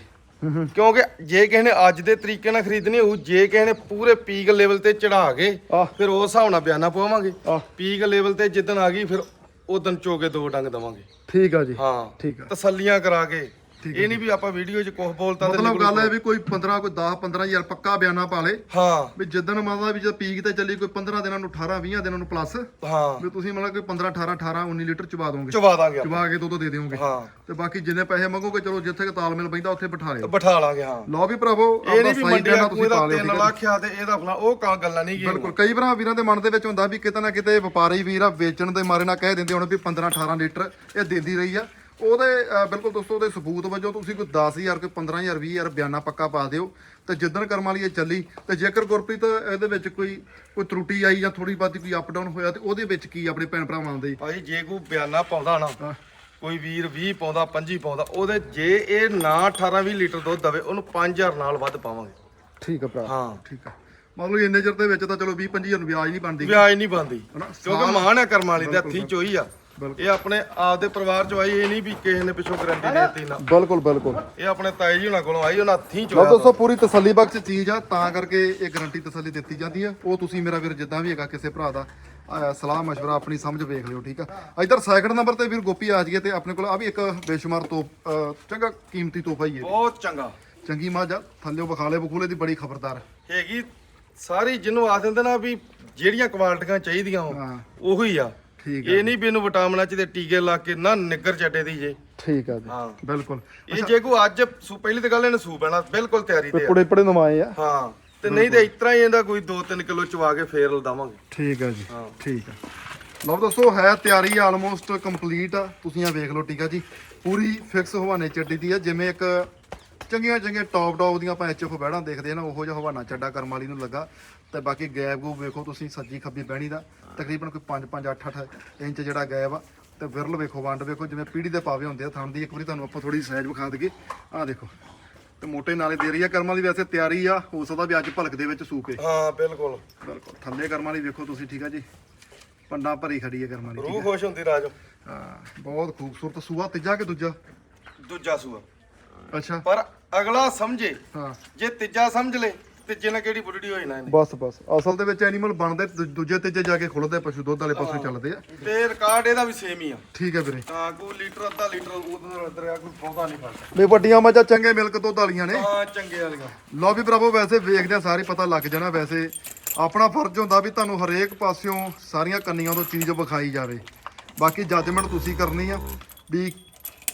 [SPEAKER 2] ਕਿਉਂਕਿ ਜੇ ਕਿਸੇ ਨੇ ਅੱਜ ਦੇ ਤਰੀਕੇ ਨਾਲ ਖਰੀਦਣੀ ਹੋਊ ਜੇ ਕਿਸੇ ਨੇ ਪੂਰੇ ਪੀਕ ਲੈਵਲ ਤੇ ਚੜਾ ਕੇ। ਫਿਰ ਉਸ ਹਿਸਾਬ ਨਾਲ ਬਿਆਨਾ ਪਾਵਾਂਗੇ। ਪੀਕ ਲੈਵਲ ਤੇ ਜਿੱਦਣ ਆ ਗਈ ਫਿਰ ਉਦੋਂ ਚੋਕੇ ਦੋ ਡੰਗ ਦਵਾਂਗੇ।
[SPEAKER 1] ਠੀਕ ਆ ਜੀ।
[SPEAKER 2] ਹਾਂ।
[SPEAKER 1] ਠੀਕ ਆ।
[SPEAKER 2] ਤਸੱਲੀਆਂ ਕਰਾ ਕੇ ਇਹ ਨਹੀਂ ਵੀ ਆਪਾਂ ਵੀਡੀਓ 'ਚ ਕੁਝ ਬੋਲਤਾ ਤੇ
[SPEAKER 1] ਮਤਲਬ। ਗੱਲ ਹੈ ਵੀ ਕੋਈ 15 ਕੋਈ 10 15 ਹਜ਼ਾਰ ਪੱਕਾ ਬਿਆਨਾ ਪਾ ਲੇ।
[SPEAKER 2] ਹਾਂ।
[SPEAKER 1] ਵੀ ਜਿੱਦਣ ਮਤਲਬ ਵੀ ਜਦ ਪੀਕ ਤੇ ਚੱਲੀ ਕੋਈ 15 ਦਿਨਾਂ ਨੂੰ 18 20 ਦਿਨਾਂ ਨੂੰ ਪਲੱਸ
[SPEAKER 2] ਹਾਂ।
[SPEAKER 1] ਵੀ ਤੁਸੀਂ ਮਤਲਬ ਕੋਈ 15 18 18 19 ਲੀਟਰ ਚਵਾ ਦੋਗੇ।
[SPEAKER 2] ਚਵਾ ਦਾਂਗੇ।
[SPEAKER 1] ਚਵਾ ਕੇ ਦੁੱਧ ਦੇ ਦਿਓਗੇ।
[SPEAKER 2] ਹਾਂ।
[SPEAKER 1] ਤੇ ਬਾਕੀ ਜਿੰਨੇ ਪੈਸੇ ਮੰਗੋਗੇ ਚਲੋ ਜਿੱਥੇ ਕਿ ਤਾਲਮੇਲ ਪੈਂਦਾ ਉੱਥੇ ਬਿਠਾ ਲਿਓ।
[SPEAKER 2] ਬਿਠਾ ਲਾਂਗੇ ਹਾਂ।
[SPEAKER 1] ਲਓ ਵੀ ਭਰਾਵੋ
[SPEAKER 2] ਇਹ ਨਹੀਂ ਵੀ
[SPEAKER 1] ਸਾਈ
[SPEAKER 2] ਮੰਡੀ
[SPEAKER 1] ਬਿਆਨਾ
[SPEAKER 2] ਤੁਸੀਂ
[SPEAKER 1] ਤੁਸੀਂ ਪਾ ਲਿਓ
[SPEAKER 2] ਤਿੰਨ
[SPEAKER 1] ਠੀਕ ਹੈ
[SPEAKER 2] ਲੱਖ ਆ ਤੇ ਇਹਦਾ ਫਲਾ ਉਹ ਕਾ ਗੱਲਾਂ ਨਹੀਂ ਗੀਆਂ।
[SPEAKER 1] ਬਿਲਕੁਲ। ਕਈ ਭਰਾ ਵੀਰਾਂ ਦੇ ਮਨ ਦੇ ਵਿੱਚ ਹੁੰਦਾ ਵੀ ਕਿਤੇ ਨਾ ਕਿਤੇ ਵਪਾਰੀ ਵੀਰ ਆ ਵੇਚਣ ਦੇ ਮਾਰੇ ਨਾ ਕਹਿ ਦਿੰਦੇ ਹੁਣ ਵੀ 15 18 ਲੀਟਰ ਇਹ ਦਿੰਦੀ ਰਹੀ ਆ। ਉਹਦੇ ਬਿਲਕੁਲ ਦੋਸਤੋ ਉਹਦੇ ਸਬੂਤ ਵਜੋਂ ਤੁਸੀਂ ਕੋਈ 10000 ਕੋਈ 15000 20000 ਬਿਆਨਾ ਪੱਕਾ ਪਾ ਦਿਓ ਤੇ ਜਿੱਦਣ ਕਰਮ ਵਾਲੀ ਇਹ ਚੱਲੀ ਤੇ ਜੇਕਰ ਗੁਰਪ੍ਰੀਤ ਇਹਦੇ ਵਿੱਚ ਕੋਈ ਕੋਈ ਤਰੁੱਟੀ ਆਈ ਜਾਂ ਥੋੜੀ ਬਾਤੀ ਕੋਈ ਅਪ ਡਾਊਨ ਹੋਇਆ ਤੇ ਉਹਦੇ ਵਿੱਚ ਕੀ ਆਪਣੇ ਭੈਣ ਭਰਾਵਾਂ ਦੇ?
[SPEAKER 2] ਭਾਈ ਜੇ ਕੋਈ ਬਿਆਨਾ ਪਾਉਂਦਾ ਨਾ। ਕੋਈ ਵੀਰ 20 ਪਾਉਂਦਾ 25 ਪਾਉਂਦਾ ਉਹਦੇ ਜੇ ਇਹ ਨਾ 18 20 ਲੀਟਰ ਦੁੱਧ ਦਵੇ ਉਹਨੂੰ 5000 ਨਾਲ ਵੱਧ ਪਾਵਾਂਗੇ।
[SPEAKER 1] ਠੀਕ ਆ ਭਰਾ।
[SPEAKER 2] ਹਾਂ।
[SPEAKER 1] ਠੀਕ ਆ। ਮਤਲਬ ਇੰਨੇ ਚਿਰ ਦੇ ਵਿੱਚ ਤਾਂ ਚਲੋ 20 25000 ਨੂੰ ਵਿਆਜ ਨਹੀਂ ਬਣਦੀ।
[SPEAKER 2] ਵਿਆਜ ਨਹੀਂ
[SPEAKER 1] ਹਨਾ?
[SPEAKER 2] ਕਿਉਂਕਿ ਮਾਣ ਹੈ ਕਰਮ ਵਾਲੀ ਦੇ ਹੱਥੀ ਚੋਈ ਆ। ਇਹ ਆਪਣੇ ਆਪਦੇ ਪਰਿਵਾਰ ਚੋਂ ਆਈ ਇਹ ਨਹੀਂ ਵੀ ਕਿਸੇ ਨੇ ਪਿੱਛੋਂ ਗਰੰਟੀ ਦੇਤੀ ਨਾ
[SPEAKER 1] ਬਿਲਕੁਲ ਬਿਲਕੁਲ
[SPEAKER 2] ਇਹ ਆਪਣੇ ਤਾਏ ਜੀ ਹੁਣਾਂ ਕੋਲੋਂ ਆਈ ਉਹਨਾਂ ਹੱਥੀਂ
[SPEAKER 1] ਲਓ
[SPEAKER 2] ਚੋਇਆ
[SPEAKER 1] ਦੋਸਤੋ ਪੂਰੀ ਤਸੱਲੀ ਬਖਸ਼ ਚੀਜ਼ ਆ ਤਾਂ ਕਰਕੇ ਇਹ ਗਾਰੰਟੀ ਤਸੱਲੀ ਦਿੱਤੀ ਜਾਂਦੀ ਆ ਉਹ ਤੁਸੀਂ ਮੇਰਾ ਵੀਰ ਜਿੱਦਾਂ ਵੀ ਹੈਗਾ ਕਿਸੇ ਭਰਾ ਦਾ ਅਹ, ਸਲਾਹ مشورہ ਆਪਣੀ ਸਮਝ ਵੇਖ ਲਿਓ ਠੀਕ ਆ ਇਧਰ ਸੈਕਿੰਡ ਨੰਬਰ ਤੇ ਵੀਰ ਗੋਪੀ ਆ ਜੀਏ ਤੇ ਆਪਣੇ ਕੋਲ ਆ ਵੀ ਇੱਕ ਬੇਸ਼ੁਮਾਰ ਤੋਪ ਅਹ, ਚੰਗਾ ਕੀਮਤੀ ਤੋਹਫਾ ਹੀ ਹੈ
[SPEAKER 2] ਬਹੁਤ ਚੰਗਾ
[SPEAKER 1] ਚੰਗੀ ਮੱਝ ਆ ਥੱਲਿਓ ਬਖਾਲੇ ਬਖੂਲੇ ਦੀ ਬੜੀ ਖਬਰਦਾਰ
[SPEAKER 2] ਹੈਗੀ ਸਾਰੀ ਜਿਹਨੂੰ ਆਖ ਦਿੰਦੇ ਨਾ ਵੀ ਜਿਹੜੀਆਂ ਕੁਆਲਟੀਆਂ ਚਾਹੀਦੀਆਂ ਉਹ
[SPEAKER 1] ਹਾਂ।
[SPEAKER 2] ਉਹੀ ਆ
[SPEAKER 1] ਠੀਕ
[SPEAKER 2] ਇਹ ਨਹੀਂ ਵੀ ਇਹਨੂੰ ਵਿਟਾਮਿਨਾਂ ਚ ਤੇ ਟੀਕੇ ਲਾ ਕੇ ਨਾ ਨਿੱਗਰ ਚੱਟੇ ਦੀ ਜੇ।
[SPEAKER 1] ਠੀਕ ਆ ਜੀ।
[SPEAKER 2] ਹਾਂ।
[SPEAKER 1] ਬਿਲਕੁਲ।
[SPEAKER 2] ਇਹ ਜੇ ਕੋ ਅੱਜ ਸੂ ਪਹਿਲੀ ਤੇ ਗੱਲ ਇਹਨੇ ਸੂ ਪੈਣਾ ਬਿਲਕੁਲ ਤਿਆਰੀ ਤੇ ਆ।
[SPEAKER 1] ਪੁੜੇ ਪੁੜੇ ਨਵਾਏ ਆ।
[SPEAKER 2] ਹਾਂ। ਤੇ ਨਹੀਂ ਤੇ ਇਤਰਾ ਹੀ ਇਹਦਾ ਕੋਈ 2-3 ਕਿਲੋ ਚਵਾ ਕੇ ਫੇਰ ਲਦਾਵਾਂਗੇ।
[SPEAKER 1] ਠੀਕ ਆ ਜੀ।
[SPEAKER 2] ਹਾਂ।
[SPEAKER 1] ਠੀਕ ਆ। ਲਓ ਦੋਸਤੋ ਹੈ ਤਿਆਰੀ ਆਲਮੋਸਟ ਕੰਪਲੀਟ ਆ। ਤੁਸੀਂ ਆ ਵੇਖ ਲਓ ਠੀਕ ਆ ਜੀ। ਪੂਰੀ ਫਿਕਸ ਹਵਾਨੇ ਚੱਡੀ ਦੀ ਆ। ਜਿਵੇਂ ਇੱਕ ਚੰਗੀਆਂ ਚੰਗੀਆਂ ਟੌਪ ਟੌਪ ਦੀਆਂ ਆਪਾਂ ਐਚਐਫ ਬਹਿੜਾਂ ਦੇਖਦੇ ਆ ਨਾ ਉਹੋ ਜਿਹਾ ਹਵਾਨਾ ਚੱਡਾ ਕਰਮ ਵਾਲੀ ਨੂੰ ਲੱਗਾ। ਤੇ ਬਾਕੀ ਗੈਪ ਗੂਪ ਵੇਖੋ ਤੁਸੀਂ ਸੱਜੀ ਖੱਬੀ ਬਹਿਣੀ ਦਾ ਤਕਰੀਬਨ ਕੋਈ 5 5 8 8 ਇੰਚ ਜਿਹੜਾ ਗੈਪ ਆ ਤੇ ਵਿਰਲ ਵੇਖੋ ਵੰਡ ਵੇਖੋ ਜਿਵੇਂ ਪੀੜੀ ਦੇ ਪਾਵੇ ਹੁੰਦੇ ਆ ਥਣ ਦੀ ਇੱਕ ਵਾਰੀ ਤੁਹਾਨੂੰ ਆਪਾਂ ਥੋੜੀ ਸਾਈਜ਼ ਵਿਖਾ ਦਈਏ। ਆਹ ਦੇਖੋ ਤੇ ਮੋਟੇ ਨਾਲੇ ਦੇ ਰਹੀ ਆ ਕਰਮਾਂ ਦੀ ਵੈਸੇ ਤਿਆਰੀ ਆ ਹੋ ਸਕਦਾ ਵੀ ਅੱਜ ਭਲਕ ਦੇ ਵਿੱਚ ਸੂਪੇ
[SPEAKER 2] ਹਾਂ ਬਿਲਕੁਲ।
[SPEAKER 1] ਬਿਲਕੁਲ ਥੱਲੇ ਕਰਮਾਂ ਦੀ ਵੇਖੋ ਤੁਸੀਂ ਠੀਕ ਆ ਜੀ? ਪੰਡਾ ਭਰੀ ਖੜੀ ਹੈ ਕਰਮਾਂ ਦੀ
[SPEAKER 2] ਰੂਹ ਖੁਸ਼ ਹੁੰਦੀ ਰਾਜ।
[SPEAKER 1] ਹਾਂ ਬਹੁਤ ਖੂਬਸੂਰਤ ਸੂਆ ਤੀਜਾ ਕਿ ਦੂਜਾ?
[SPEAKER 2] ਦੂਜਾ ਸੂਆ।
[SPEAKER 1] ਅੱਛਾ।
[SPEAKER 2] ਪਰ ਅਗਲਾ ਸਮਝੇ
[SPEAKER 1] ਹਾਂ।
[SPEAKER 2] ਜੇ ਤੀਜਾ ਸਮਝ ਲੇ ਤੇ ਜਿਹਨਾਂ ਕਿਹੜੀ ਬੁੱਢੜੀ ਹੋਈ ਨਾ ਇਹਨੇ?
[SPEAKER 1] ਬਸ ਬਸ। ਅਸਲ ਦੇ ਵਿੱਚ ਐਨੀਮਲ ਬਣਦੇ ਦੂ- ਦੂਜੇ ਤੀਜੇ ਜਾ ਕੇ ਖੁੱਲਦੇ ਪਸ਼ੂ ਦੁੱਧ ਵਾਲੇ ਪਾਸੇ ਚੱਲਦੇ ਆ।
[SPEAKER 2] ਤੇ ਰਿਕਾਰਡ ਇਹਦਾ ਵੀ ਸੇਮ ਹੀ ਆ।
[SPEAKER 1] ਠੀਕ ਹੈ ਵੀਰੇ।
[SPEAKER 2] ਹਾਂ ਕੋਈ ਲੀਟਰ ਅੱਧਾ ਲੀਟਰ ਉਧਰ ਉਧਰ ਆ ਕੋਈ ਬਹੁਤਾ ਨਹੀਂ ਫ਼ਰਕ
[SPEAKER 1] ਵੀ ਵੱਡੀਆਂ ਮੱਝਾਂ ਚੰਗੇ ਮਿਲਕ ਦੁੱਧ ਵਾਲੀਆਂ ਨੇ।
[SPEAKER 2] ਹਾਂ ਚੰਗੇ ਵਾਲੀਆਂ।
[SPEAKER 1] ਲਓ ਵੀ ਭਰਾਵੋ ਵੈਸੇ ਵੇਖਦੇ ਆ ਸਾਰੇ ਪਤਾ ਲੱਗ ਜਾਣਾ ਵੈਸੇ। ਆਪਣਾ ਫਰਜ਼ ਹੁੰਦਾ ਵੀ ਤੁਹਾਨੂੰ ਹਰੇਕ ਪਾਸਿਓਂ ਸਾਰੀਆਂ ਕੰਨੀਆਂ ਤੋਂ ਚੀਜ਼ ਵਿਖਾਈ ਜਾਵੇ। ਬਾਕੀ ਜੱਜਮੈਂਟ ਤੁਸੀਂ ਕਰਨੀ ਆ ਵੀ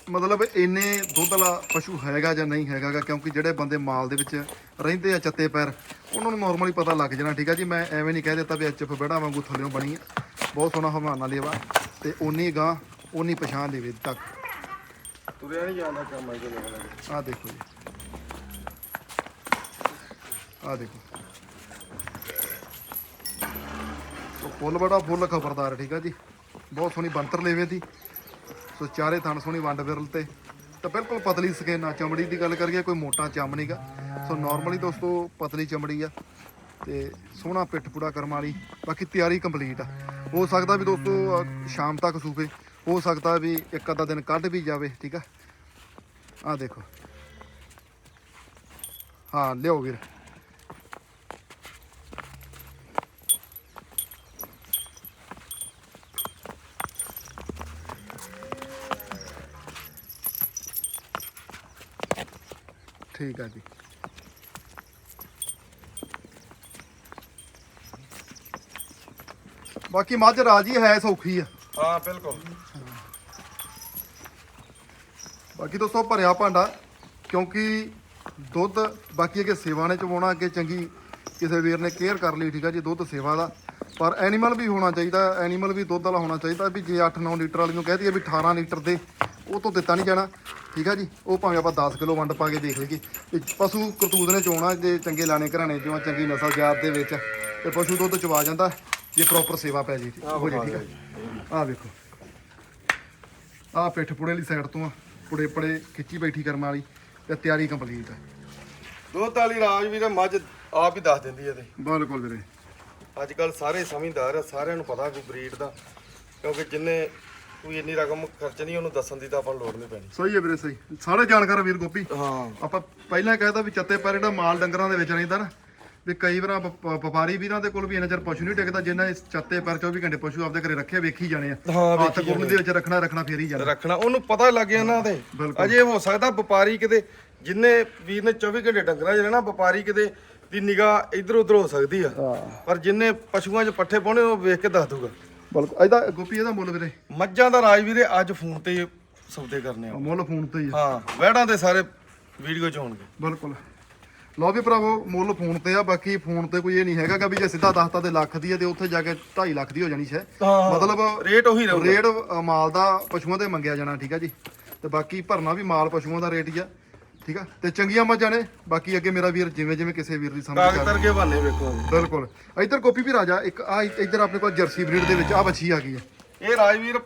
[SPEAKER 1] ਮਤਲਬ ਇੰਨੇ ਦੁੱਧ ਵਾਲਾ ਪਸ਼ੂ ਹੈਗਾ ਜਾਂ ਨਹੀਂ ਹੈਗਾ ਗਾ, ਕਿਉਂਕਿ ਜਿਹੜੇ ਬੰਦੇ ਮਾਲ ਦੇ ਵਿੱਚ ਰਹਿੰਦੇ ਆ ਚੱਤੇ ਪੈਰ ਉਹਨਾਂ ਨੂੰ ਨਾਰਮਲੀ ਪਤਾ ਲੱਗ ਜਾਣਾ ਠੀਕ ਆ ਜੀ? ਮੈਂ ਐਵੇਂ ਨਹੀਂ ਕਹਿ ਦਿੱਤਾ ਵੀ ਐਚਐਫ ਬੜਾ ਵਾਂਗੂ ਥੱਲਿਓਂ ਬਣੀ ਆ। ਬਹੁਤ ਸੋਹਣਾ ਹਵਾਨਾ ਲੇਵਾ ਤੇ ਉਨੀ ਗਾਂ ਉਨੀ ਪਛਾਣ ਲੇਵੇ ਤੱਕ।
[SPEAKER 2] ਤੁਰਿਆ ਨਹੀਂ ਜਾਂਦਾ ਕੰਮ ਇਹਦੇ ਨਾਲ
[SPEAKER 1] ਆਹ ਦੇਖੋ ਜੀ। ਆਹ ਦੇਖੋ। ਸੋ ਫੁੱਲ ਬੜਾ ਫੁੱਲ ਖਬਰਦਾਰ ਠੀਕ ਆ ਜੀ? ਬਹੁਤ ਸੋਹਣੀ ਬੰਤਰ ਲੇਵੇ ਦੀ। ਸੋ ਚਾਰੇ ਥਣ ਸੋਹਣੀ ਵੰਡ ਵਿਰਲ ਤੇ। ਤਾਂ ਬਿਲਕੁਲ ਪਤਲੀ ਸਕੇਨਾ ਚਮੜੀ ਦੀ ਗੱਲ ਕਰੀਏ, ਕੋਈ ਮੋਟਾ ਚਮ ਨਹੀਂਗਾ ਸੋ ਨਾਰਮਲੀ ਦੋਸਤੋ, ਪਤਲੀ ਚਮੜੀ ਆ ਤੇ ਸੋਹਣਾ ਪਿੱਠ ਪੂੜਾ ਕਰਮ ਵਾਲੀ, ਬਾਕੀ ਤਿਆਰੀ ਕੰਪਲੀਟ ਆ। ਹੋ ਸਕਦਾ ਵੀ ਦੋਸਤੋ, ਸ਼ਾਮ ਤੱਕ ਸੂਫੇ ਹੋ ਸਕਦਾ ਵੀ ਇੱਕ ਅੱਧਾ ਦਿਨ ਕੱਢ ਵੀ ਜਾਵੇ, ਠੀਕ ਆ? ਆ ਦੇਖੋ। ਹਾਂ ਲਿਓ ਵੀਰ। ਠੀਕ ਆ ਜੀ। ਬਾਕੀ ਮੱਝ ਰਾਜੀ ਹੈ ਸੌਖੀ ਆ।
[SPEAKER 2] ਹਾਂ ਬਿਲਕੁਲ।
[SPEAKER 1] ਬਾਕੀ ਦੋਸਤੋ ਭਰਿਆ ਭਾਂਡਾ ਕਿਉਂਕਿ ਦੁੱਧ ਬਾਕੀ ਅੱਗੇ ਸੇਵਾ ਨੇ ਚਵਾਉਣਾ ਅੱਗੇ ਚੰਗੀ ਕਿਸੇ ਵੀਰ ਨੇ ਕੇਅਰ ਕਰ ਲਈ ਠੀਕ ਆ ਜੀ ਦੁੱਧ ਸੇਵਾ ਦਾ। ਪਰ ਐਨੀਮਲ ਵੀ ਹੋਣਾ ਚਾਹੀਦਾ ਐਨੀਮਲ ਵੀ ਦੁੱਧ ਵਾਲਾ ਹੋਣਾ ਚਾਹੀਦਾ ਵੀ ਜੇ 8-9 ਲੀਟਰ ਵਾਲੀ ਨੂੰ ਕਹਿ ਦਈਏ ਵੀ 18 ਲੀਟਰ ਦੇ ਉਹ ਤੋਂ ਦਿੱਤਾ ਨਹੀਂ ਜਾਣਾ। ਠੀਕ ਆ ਜੀ? ਉਹ ਭਾਵੇਂ ਆਪਾਂ 10 ਕਿਲੋ ਵੰਡ ਪਾ ਕੇ ਦੇਖ ਲਈਏ। ਵੀ ਪਸ਼ੂ ਕਰਤੂਤ ਨੇ ਚੋਣਾ ਜੇ ਚੰਗੇ ਲਾਣੇ ਘਰਾਣੇ ਚੋਂ ਚੰਗੀ ਨਸਲ ਜਾਤ ਦੇ ਵਿੱਚ। ਤੇ ਪਸ਼ੂ ਦੁੱਧ ਚਵਾ ਜਾਂਦਾ ਜੇ ਪ੍ਰੋਪਰ ਸੇਵਾ ਪੈ ਜੇ। ਹੋ ਜੇ ਠੀਕ ਆ? ਆਹ ਵੇਖੋ। ਆਹ ਪਿੱਠ ਪੁੜੇ ਵਾਲੀ ਸਾਈਡ ਤੋਂ ਆ ਪੁੜੇ ਪੜੇ ਖਿੱਚੀ ਬੈਠੀ ਕਰਮ ਵਾਲੀ ਤੇ ਤਿਆਰੀ ਕੰਪਲੀਟ ਹੈ
[SPEAKER 2] ਦੁੱਧ ਵਾਲੀ ਰਾਜ ਵੀ ਤਾਂ ਮੱਝ ਆਪ ਹੀ ਦੱਸ ਦਿੰਦੀ ਹੈ ਤੇ।
[SPEAKER 1] ਬਿਲਕੁਲ ਵੀਰੇ।
[SPEAKER 2] ਅੱਜ ਕੱਲ ਸਾਰੇ ਸਮਝਦਾਰ ਆ ਸਾਰਿਆਂ ਨੂੰ ਪਤਾ ਕੋਈ ਬਰੀਡ ਦਾ ਕਿਉਂਕਿ ਜਿੰਨੇ ਕੋਈ ਇੰਨੀ ਰਕਮ ਖਰਚਣੀ ਉਹਨੂੰ ਦੱਸਣ ਦੀ ਤਾਂ ਆਪਾਂ ਨੂੰ ਲੋੜ ਨਹੀਂ ਪੈਣੀ।
[SPEAKER 1] ਸਹੀ ਹੈ ਵੀਰੇ ਸਹੀ। ਸਾਰੇ ਜਾਣਕਾਰ ਵੀਰ ਗੋਪੀ।
[SPEAKER 2] ਹਾਂ।
[SPEAKER 1] ਆਪਾਂ ਪਹਿਲਾਂ ਕਹਿਤਾ ਵੀ ਚੱਤੇ ਪੈਰ ਜਿਹੜਾ ਮਾਲ ਡੰਗਰਾਂ ਦੇ ਵਿੱਚ ਰਹਿੰਦਾ ਨਾ ਵੀ ਕਈ ਵਾਰ ਵਪ- ਵਪਾਰੀ ਵੀਰਾਂ ਦੇ ਕੋਲ ਵੀ ਇੰਨਾ ਚਿਰ ਪਸ਼ੂ ਨਹੀਂ ਟਿਕਦਾ ਜਿੰਨਾ ਇਸ ਚੱਤੇ ਪੈਰ 24 ਘੰਟੇ ਪਸ਼ੂ ਆਪਦੇ ਘਰੇ ਰੱਖੇ ਵੇਖੀ ਜਾਣੇ ਆ।
[SPEAKER 2] ਹਾਂ,
[SPEAKER 1] ਹੱਥ ਗੁੰਮ ਦੇ ਵਿੱਚ ਰੱਖਣਾ ਰੱਖਣਾ ਫੇਰ ਹੀ ਜਾਣਾ।
[SPEAKER 2] ਰੱਖਣਾ ਉਹਨੂੰ ਪਤਾ ਲੱਗ ਗਿਆ ਨਾ ਤੇ।
[SPEAKER 1] ਬਿਲਕੁਲ।
[SPEAKER 2] ਅਜੇ ਹੋ ਸਕਦਾ ਵਪਾਰੀ ਕਿਤੇ ਜਿੰਨੇ ਵੀਰ ਨੇ 24 ਘੰਟੇ ਡੰਗਰਾਂ 'ਚ ਰਹਿਣਾ ਵਪਾਰੀ ਕਿਤੇ ਦੀ ਨਿਗਾਹ ਇੱਧਰ ਉੱਧਰ ਹੋ ਸਕਦੀ ਆ। ਪਰ ਜਿੰਨੇ ਪਸ਼ੂਆਂ 'ਚ ਪੱਠੇ ਪਾਉਣੇ ਉਹ ਵੇਖ ਕੇ ਦੱਸ ਦੂਗਾ
[SPEAKER 1] ਬਿਲਕੁਲ। ਇਹਦਾ ਗੋਪੀ ਇਹਦਾ ਮੁੱਲ ਵੀਰੇ?
[SPEAKER 2] ਮੱਝਾਂ ਦਾ ਰਾਜ ਵੀਰੇ ਅੱਜ ਫੋਨ ਤੇ ਸੌਦੇ ਕਰਨੇ ਆ।
[SPEAKER 1] ਮੁੱਲ ਫੋਨ ਤੇ ਹੀ ਆ।
[SPEAKER 2] ਹਾਂ ਵਹਿੜਾਂ ਦੇ ਸਾਰੇ ਵੀਡੀਓ 'ਚ ਹੋਣਗੇ।
[SPEAKER 1] ਬਿਲਕੁਲ। ਲਓ ਵੀ ਭਰਾਵੋ ਮੁੱਲ ਫੋਨ ਤੇ ਆ ਬਾਕੀ ਫੋਨ ਤੇ ਕੋਈ ਇਹ ਨਹੀਂ ਹੈਗਾ ਕਿ ਵੀ ਜੇ ਸਿੱਧਾ ਦੱਸਤਾ ਤੇ ਲੱਖ ਦੀ ਹੈ ਤੇ ਉੱਥੇ ਜਾ ਕੇ 2.5 ਲੱਖ ਦੀ ਹੋ ਜਾਣੀ ਸ਼ੈ। ਮਤਲਬ
[SPEAKER 2] ਰੇਟ ਉਹੀ ਰਹੂਗਾ।
[SPEAKER 1] ਰੇਟ ਮਾਲ ਦਾ ਪਸ਼ੂਆਂ ਤੇ ਮੰਗਿਆ ਜਾਣਾ ਠੀਕ ਆ ਜੀ। ਤੇ ਬਾਕੀ ਭਰਨਾ ਵੀ ਮਾਲ ਪਸ਼ੂਆਂ ਦਾ ਰੇਟ ਹੀ ਆ। ਠੀਕ ਆ? ਤੇ ਚੰਗੀਆਂ ਮੱਝਾਂ ਨੇ। ਬਾਕੀ ਅੱਗੇ ਮੇਰਾ ਵੀਰ ਜਿਵੇਂ ਜਿਵੇਂ ਕਿਸੇ ਵੀਰ ਦੀ ਸਮਝ
[SPEAKER 2] ਕਾਗਜ਼
[SPEAKER 1] ਕਰ
[SPEAKER 2] ਤਰਕੇ ਬਹਾਨੇ ਵੇਖੋ।
[SPEAKER 1] ਬਿਲਕੁਲ। ਇੱਧਰ ਕੋਪੀ ਵੀ ਰਾਜਾ ਇੱਕ ਆ ਇੱਧਰ ਆਪਣੇ ਕੋਲ ਜਰਸੀ ਬਰੀਡ ਦੇ ਵਿੱਚ ਆ ਬੱਚੀ ਆ ਗਈ ਹੈ।
[SPEAKER 2] ਇਹ ਰਾਜਵੀਰ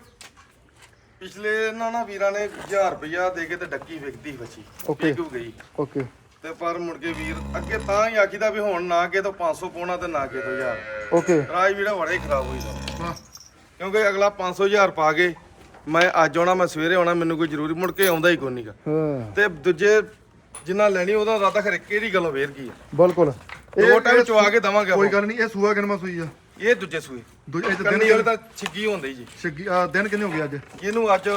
[SPEAKER 2] ਪਿਛਲੇ ਇਹਨਾਂ ਨਾ ਵੀਰਾਂ ਨੇ 1000 ਰੁਪਇਆ ਦੇ ਕੇ ਤੇ ਡੱਕੀ ਵਿਕਦੀ ਬੱਚੀ. ਵਿਕੂ ਗਈ।
[SPEAKER 1] ਓਕੇ।
[SPEAKER 2] ਤੇ ਪਰ ਮੁੜ ਕੇ ਵੀਰ ਅੱਗੇ ਤਾਂ ਹੀ ਆਖੀਦਾ ਵੀ ਹੁਣ ਨਾ ਕੇ ਤੋਂ 500 ਪਾਉਣਾ ਤੇ ਨਾ ਕੇ ਤੋਂ 1000
[SPEAKER 1] ਓਕੇ।
[SPEAKER 2] ਰਾਜਵੀਰ ਬੜਾ ਹੀ ਖਰਾਬ ਹੋਈ ਦਾ ਕਿਉਂਕਿ ਅਗਲਾ 500000 ਪਾ ਕੇ ਮੈਂ ਅੱਜ ਆਉਣਾ ਮੈਂ ਸਵੇਰੇ ਆਉਣਾ ਮੈਨੂੰ ਕੋਈ ਜ਼ਰੂਰੀ ਮੁੜ ਕੇ ਆਉਂਦਾ ਹੀ ਕੋਈ ਨਹੀਂਗਾ
[SPEAKER 1] ਹਾਂ।
[SPEAKER 2] ਤੇ ਦੂਜੇ ਜਿੰਨਾ ਲੈਣੀ ਉਹਦਾ ਰਾਦਾ ਖਰੇ ਕਿਹੜੀ ਗੱਲੋਂ ਵੇਰ ਕੀ ਆ?
[SPEAKER 1] ਬਿਲਕੁਲ।
[SPEAKER 2] ਦੋ ਟਾਈਮ ਚਵਾ ਕੇ ਦਵਾਂਗੇ
[SPEAKER 1] ਕੋਈ ਗੱਲ ਨਹੀਂ ਇਹ ਸੂਆ ਕਿੰਨਾ ਸੂਈ ਆ?
[SPEAKER 2] ਇਹ ਦੂਜੇ ਸੂਏ।
[SPEAKER 1] ਦੂਜੇ ਇਹ
[SPEAKER 2] ਕੰਨੀ ਵਾਲੇ ਤਾਂ ਛਿੱਗੀ ਹੁੰਦੀ ਜੀ।
[SPEAKER 1] ਛੱਗੀ ਆ ਦਿਨ ਕਿੰਨੇ ਹੋ ਗਏ ਅੱਜ?
[SPEAKER 2] ਇਹਨੂੰ ਅੱਜ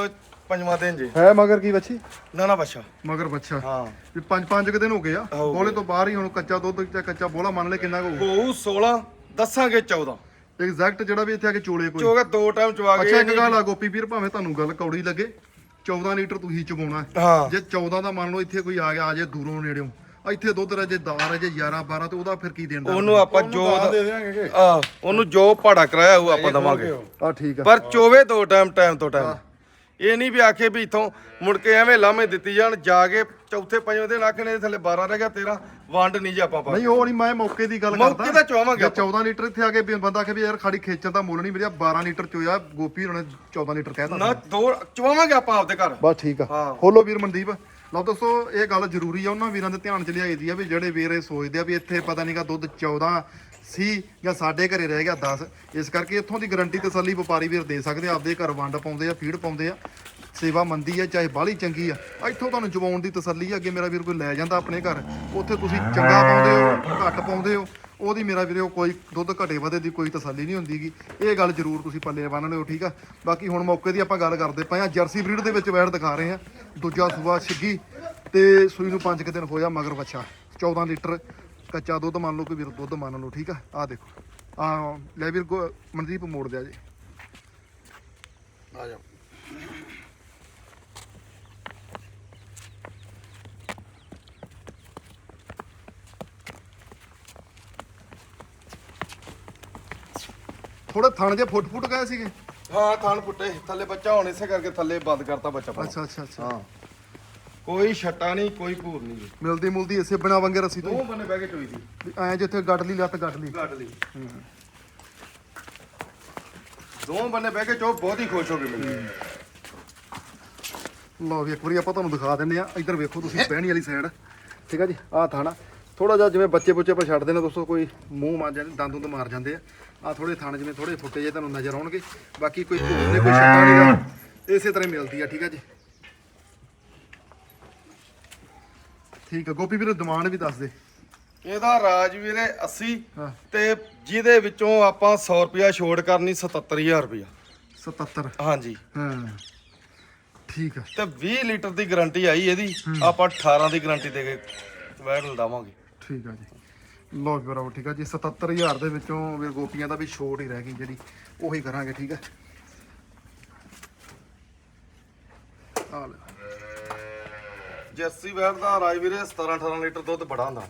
[SPEAKER 2] ਪੰਜਵਾਂ ਦਿਨ ਜੀ।
[SPEAKER 1] ਹੈ ਮਗਰ ਕੀ ਬੱਚੀ?
[SPEAKER 2] ਨਾ ਨਾ ਬੱਚਾ।
[SPEAKER 1] ਮਗਰ ਬੱਚਾ।
[SPEAKER 2] ਹਾਂ।
[SPEAKER 1] ਵੀ ਪੰਜ ਪੰਜ ਕੁ ਦਿਨ ਹੋ ਗਏ ਆ।
[SPEAKER 2] ਹੋ।
[SPEAKER 1] ਬੋਲੇ ਤੋਂ ਬਾਹਰ ਹੀ ਹੁਣ ਕੱਚਾ ਦੁੱਧ ਕੱਚਾ ਬੋਲਾ ਮੰਨ ਲੈ ਕਿੰਨਾ ਕੁ ਹੋਊ।
[SPEAKER 2] ਹੋਊ 16 ਦੱਸਾਂਗੇ 14
[SPEAKER 1] ਐਗਜ਼ੈਕਟ ਜਿਹੜਾ ਵੀ ਇੱਥੇ ਆ ਕੇ ਚੋਲੇ ਕੋਈ।
[SPEAKER 2] ਚੋਗਾ ਦੋ ਟਾਈਮ ਚਵਾ ਕੇ
[SPEAKER 1] ਅੱਛਾ ਇੱਕ ਗੱਲ ਆ ਗੋਪੀ ਵੀਰ ਭਾਵੇਂ ਤੁਹਾਨੂੰ ਗੱਲ ਕੌੜੀ ਲੱਗੇ 14 ਲੀਟਰ ਤੁਸੀਂ ਚਵਾਉਣਾ ਹੈ। ਜੇ 14 ਦਾ ਮੰਨ ਲਓ ਇੱਥੇ ਕੋਈ ਆ ਗਿਆ ਆ ਜੇ ਦੂਰੋਂ ਨੇੜਿਓਂ। ਇੱਥੇ ਦੁੱਧ ਰਜੇ ਦਾਰ ਹੈ ਜੇ 11 12 ਤੇ ਉਹਦਾ ਫਿਰ ਕੀ ਦੇਣ ਦਾ
[SPEAKER 2] ਉਹਨੂੰ ਆਪਾਂ ਜੋ
[SPEAKER 3] ਦੇ ਦੇਾਂਗੇ
[SPEAKER 2] ਆ ਉਹਨੂੰ ਜੋ ਭਾੜਾ ਕਰਾਇਆ ਉਹ ਆਪਾਂ ਦਵਾਂਗੇ।
[SPEAKER 1] ਆ ਠੀਕ ਆ।
[SPEAKER 2] ਪਰ ਚੋਵੇ ਦੋ ਟਾਈਮ ਟਾਈਮ ਤੋਂ ਟਾਈਮ ਇਹ ਨਹੀਂ ਵੀ ਆਖੇ ਵੀ ਇਥੋਂ ਮੁੜ ਕੇ ਐਵੇਂ ਲਾਮੇ ਦਿੱਤੀ ਜਾਣ ਜਾ ਕੇ ਚੌਥੇ ਪੰਜਵੇਂ ਦਿਨ ਆਖਣੇ ਥੱਲੇ 12 ਰਹਿ ਗਿਆ 13 ਵੰਡ ਨਹੀਂ ਜੀ ਆਪਾਂ ਪਾ
[SPEAKER 1] ਨਹੀਂ ਉਹ ਨਹੀਂ ਮੈਂ ਮੌਕੇ ਦੀ ਗੱਲ
[SPEAKER 2] ਮੌਕੇ
[SPEAKER 1] ਕਰਦਾ।
[SPEAKER 2] ਦਾ ਚੁਆਵਾਂਗੇ
[SPEAKER 1] ਜੇ 14 ਲੀਟਰ ਇੱਥੇ ਆ ਕੇ ਬੰਦਾ ਆਖੇ ਵੀ ਯਾਰ ਖਾੜੀ ਖੇਚਣ ਦਾ ਮੁੱਲ ਨਹੀਂ ਮਿਲਿਆ 12 ਲੀਟਰ ਚੋਇਆ ਗੋਪੀ ਹੋਣਾ 14 ਲੀਟਰ ਕਹਿਤਾ
[SPEAKER 2] ਨਾ ਦੋ ਚਵਾਵਾਂਗੇ ਆਪਾਂ ਆਪਦੇ ਘਰ।
[SPEAKER 1] ਬਸ ਠੀਕ ਆ। ਖੋਲੋ ਵੀਰ ਮਨਦੀਪ। ਲਓ ਦੋਸਤੋ ਇਹ ਗੱਲ ਜ਼ਰੂਰੀ ਆ ਉਹਨਾਂ ਵੀਰਾਂ ਦੇ ਧਿਆਨ ਚ ਲਿਆਈ ਦੀ ਆ ਵੀ ਜਿਹੜੇ ਵੀਰ ਇਹ ਸੋਚਦੇ ਆ ਵੀ ਇੱਥੇ ਪਤਾ ਨਹੀਂਗਾ ਦੁੱਧ 14 ਸੀ ਜਾਂ ਸਾਡੇ ਘਰੇ ਰਹਿ ਗਿਆ 10 ਇਸ ਕਰਕੇ ਇੱਥੋਂ ਦੀ ਗਾਰੰਟੀ ਤਸੱਲੀ ਵਪਾਰੀ ਵੀਰ ਦੇ ਸਕਦੇ ਆ, ਆਪਦੇ ਘਰ ਵੰਡ ਪਾਉਂਦੇ ਆ, ਫੀਡ ਪਾਉਂਦੇ ਆ, ਸੇਵਾ ਮੰਦੀ ਆ, ਚਾਹੇ ਬਾਹਲੀ ਚੰਗੀ ਆ। ਇੱਥੋਂ ਤੁਹਾਨੂੰ ਜਵਾਉਣ ਦੀ ਤਸੱਲੀ ਆ, ਅੱਗੇ ਮੇਰਾ ਵੀਰ ਕੋਈ ਲੈ ਜਾਂਦਾ ਆਪਣੇ ਘਰ, ਉੱਥੇ ਤੁਸੀਂ ਚੰਗਾ ਪਾਉਂਦੇ ਹੋ, ਘੱਟ ਪਾਉਂਦੇ ਹੋ, ਉਹਦੀ ਮੇਰਾ ਵੀਰੇ ਉਹ ਕੋਈ ਦੁੱਧ ਘਟੇ ਵਧੇ ਦੀ ਕੋਈ ਤਸੱਲੀ ਨਹੀਂ ਹੁੰਦੀਗੀ। ਇਹ ਗੱਲ ਜ਼ਰੂਰ ਤੁਸੀਂ ਪੱਲੇ ਬੰਨ ਲਿਓ, ਠੀਕ ਆ? ਬਾਕੀ ਹੁਣ ਮੌਕੇ ਦੀ ਆਪਾਂ ਗੱਲ ਕਰਦੇ ਪਏ ਆ, ਜਰਸੀ ਬਰੀਡ ਦੇ ਵਿੱਚ ਵੈੜ ਦਿਖਾ ਰਹੇ ਆ, ਦੂਜਾ ਸੂਆ ਛਿੱਗੀ ਤੇ ਸੂਈ ਨੂੰ 5 ਦਿਨ ਹੋਇਆ ਮਗਰ ਬੱਚਾ 14 ਲੀਟਰ ਕੱਚਾ ਦੁੱਧ ਮੰਨ ਲਓ ਕਿ ਵੀਰ ਦੁੱਧ ਮੰਨ ਲਓ ਠੀਕ ਆ? ਆ ਦੇਖੋ। ਆ ਲੈ ਵੀਰ ਗੋ- ਮਨਦੀਪ ਮੋੜ ਦਿਆ ਜੀ।
[SPEAKER 2] ਆ ਜਾ
[SPEAKER 1] ਥੋੜੇ ਥਣ ਜੇ ਫੁੱਟ ਫੁੱਟ ਗਏ ਸੀਗੇ?
[SPEAKER 2] ਹਾਂ ਥਣ ਪੁੱਟੇ ਥੱਲੇ ਬੱਚਾ ਹੁਣ ਇਸੇ ਕਰਕੇ ਥੱਲੇ ਬੰਦ ਕਰਤਾ ਬੱਚਾ।
[SPEAKER 1] ਅੱਛਾ ਅੱਛਾ ਅੱਛਾ।
[SPEAKER 2] ਹਾਂ। ਕੋਈ ਛੱਟਾ ਨਹੀਂ ਕੋਈ ਭੂਰ ਨਹੀਂ। ਜੀ
[SPEAKER 1] ਮਿਲਦੀ ਮੁਲਦੀ ਇਸੇ ਬਿਨਾ ਵੰਗੇ ਰਸੀ ਤੋਂ
[SPEAKER 2] ਦੋ ਬੰਨੇ ਬਹਿ ਕੇ ਚੋਈ ਦੀ
[SPEAKER 1] ਐ ਜਿੱਥੇ ਗੱਡ ਲਈ ਲੱਤ ਗੱਡ ਲਈ।
[SPEAKER 2] ਕੱਢ ਲਈ। ਦੋ ਬੰਨੇ ਬਹਿ ਕੇ ਚੋ ਬਹੁਤ ਹੀ ਖੁਸ਼ ਹੋ ਗਏ ਮੈਨੂੰ
[SPEAKER 1] ਲਓ ਵੀ ਇੱਕ ਵਾਰੀ ਆਪਾਂ ਤੁਹਾਨੂੰ ਦਿਖਾ ਦਿੰਦੇ ਆ ਇੱਧਰ ਵੇਖੋ ਤੁਸੀਂ ਬਹਿਣੀ ਵਾਲੀ ਸਾਈਡ ਠੀਕ ਆ ਜੀ? ਆਹ ਥਾਣਾ। ਥੋੜਾ ਜਿਹਾ ਜਿਵੇਂ ਬੱਚੇ ਬੁੱਚੇ ਪਰ ਛੱਡਦੇ ਨੇ ਦੋਸਤੋ ਕੋਈ ਮੂੰਹ ਮਾਰ ਜਾਂਦੇ ਦੰਦ ਦੁੰਦ ਮਾਰ ਜਾਂਦੇ ਆ। ਆਹ ਥੋੜੇ ਥਾਣ ਜਿਵੇਂ ਥੋੜੇ ਫੁੱਟੇ ਜੇ ਤੁਹਾਨੂੰ ਨਜ਼ਰ ਆਉਣਗੇ। ਬਾਕੀ ਕੋਈ ਭੂਰ ਨੇ ਕੋਈ ਛੱਟਾ ਨਹੀਂਗਾ। ਇਸੇ ਤਰ੍ਹਾਂ ਹੀ ਮਿਲਦੀ ਆ ਠੀਕ ਆ ਜੀ? ਠੀਕ ਆ ਗੋਪੀ ਵੀਰ ਡਿਮਾਂਡ ਵੀ ਦੱਸ ਦੇ।
[SPEAKER 2] ਇਹਦਾ ਰਾਜ ਵੀਰੇ 80
[SPEAKER 1] ਹਾਂ।
[SPEAKER 2] ਤੇ ਜਿਹਦੇ ਵਿੱਚੋਂ ਆਪਾਂ 100 ਰੁਪਿਆ ਛੋੜ ਕਰਨੀ 77000 ਰੁਪਿਆ
[SPEAKER 1] 77
[SPEAKER 2] ਹਾਂਜੀ।
[SPEAKER 1] ਹਾਂ ਠੀਕ ਆ।
[SPEAKER 2] ਤੇ 20 ਲੀਟਰ ਦੀ ਗਾਰੰਟੀ ਆਈ ਇਹਦੀ ਆਪਾਂ 18 ਦੀ ਗਾਰੰਟੀ ਦੇ ਕੇ ਵੈਟ ਲਦਾਵਾਂਗੇ
[SPEAKER 1] ਠੀਕ ਆ ਜੀ। ਜੀ ਬਰਾਬਰ ਠੀਕ ਆ ਜੀ। 77000 ਦੇ ਵਿੱਚੋਂ ਵੀਰ ਗੋਪੀਆਂ ਦਾ ਵੀ ਛੋਟ ਹੀ ਰਹਿ ਗਈ ਜਿਹੜੀ ਉਹੀ ਕਰਾਂਗੇ ਠੀਕ ਆ। ਆ ਲੈ।
[SPEAKER 2] ਜੱਸੀ ਵੈਟ ਦਾ ਰਾਜ ਵੀਰੇ 17 18 ਲੀਟਰ ਦੁੱਧ ਬੜਾ ਹੁੰਦਾ।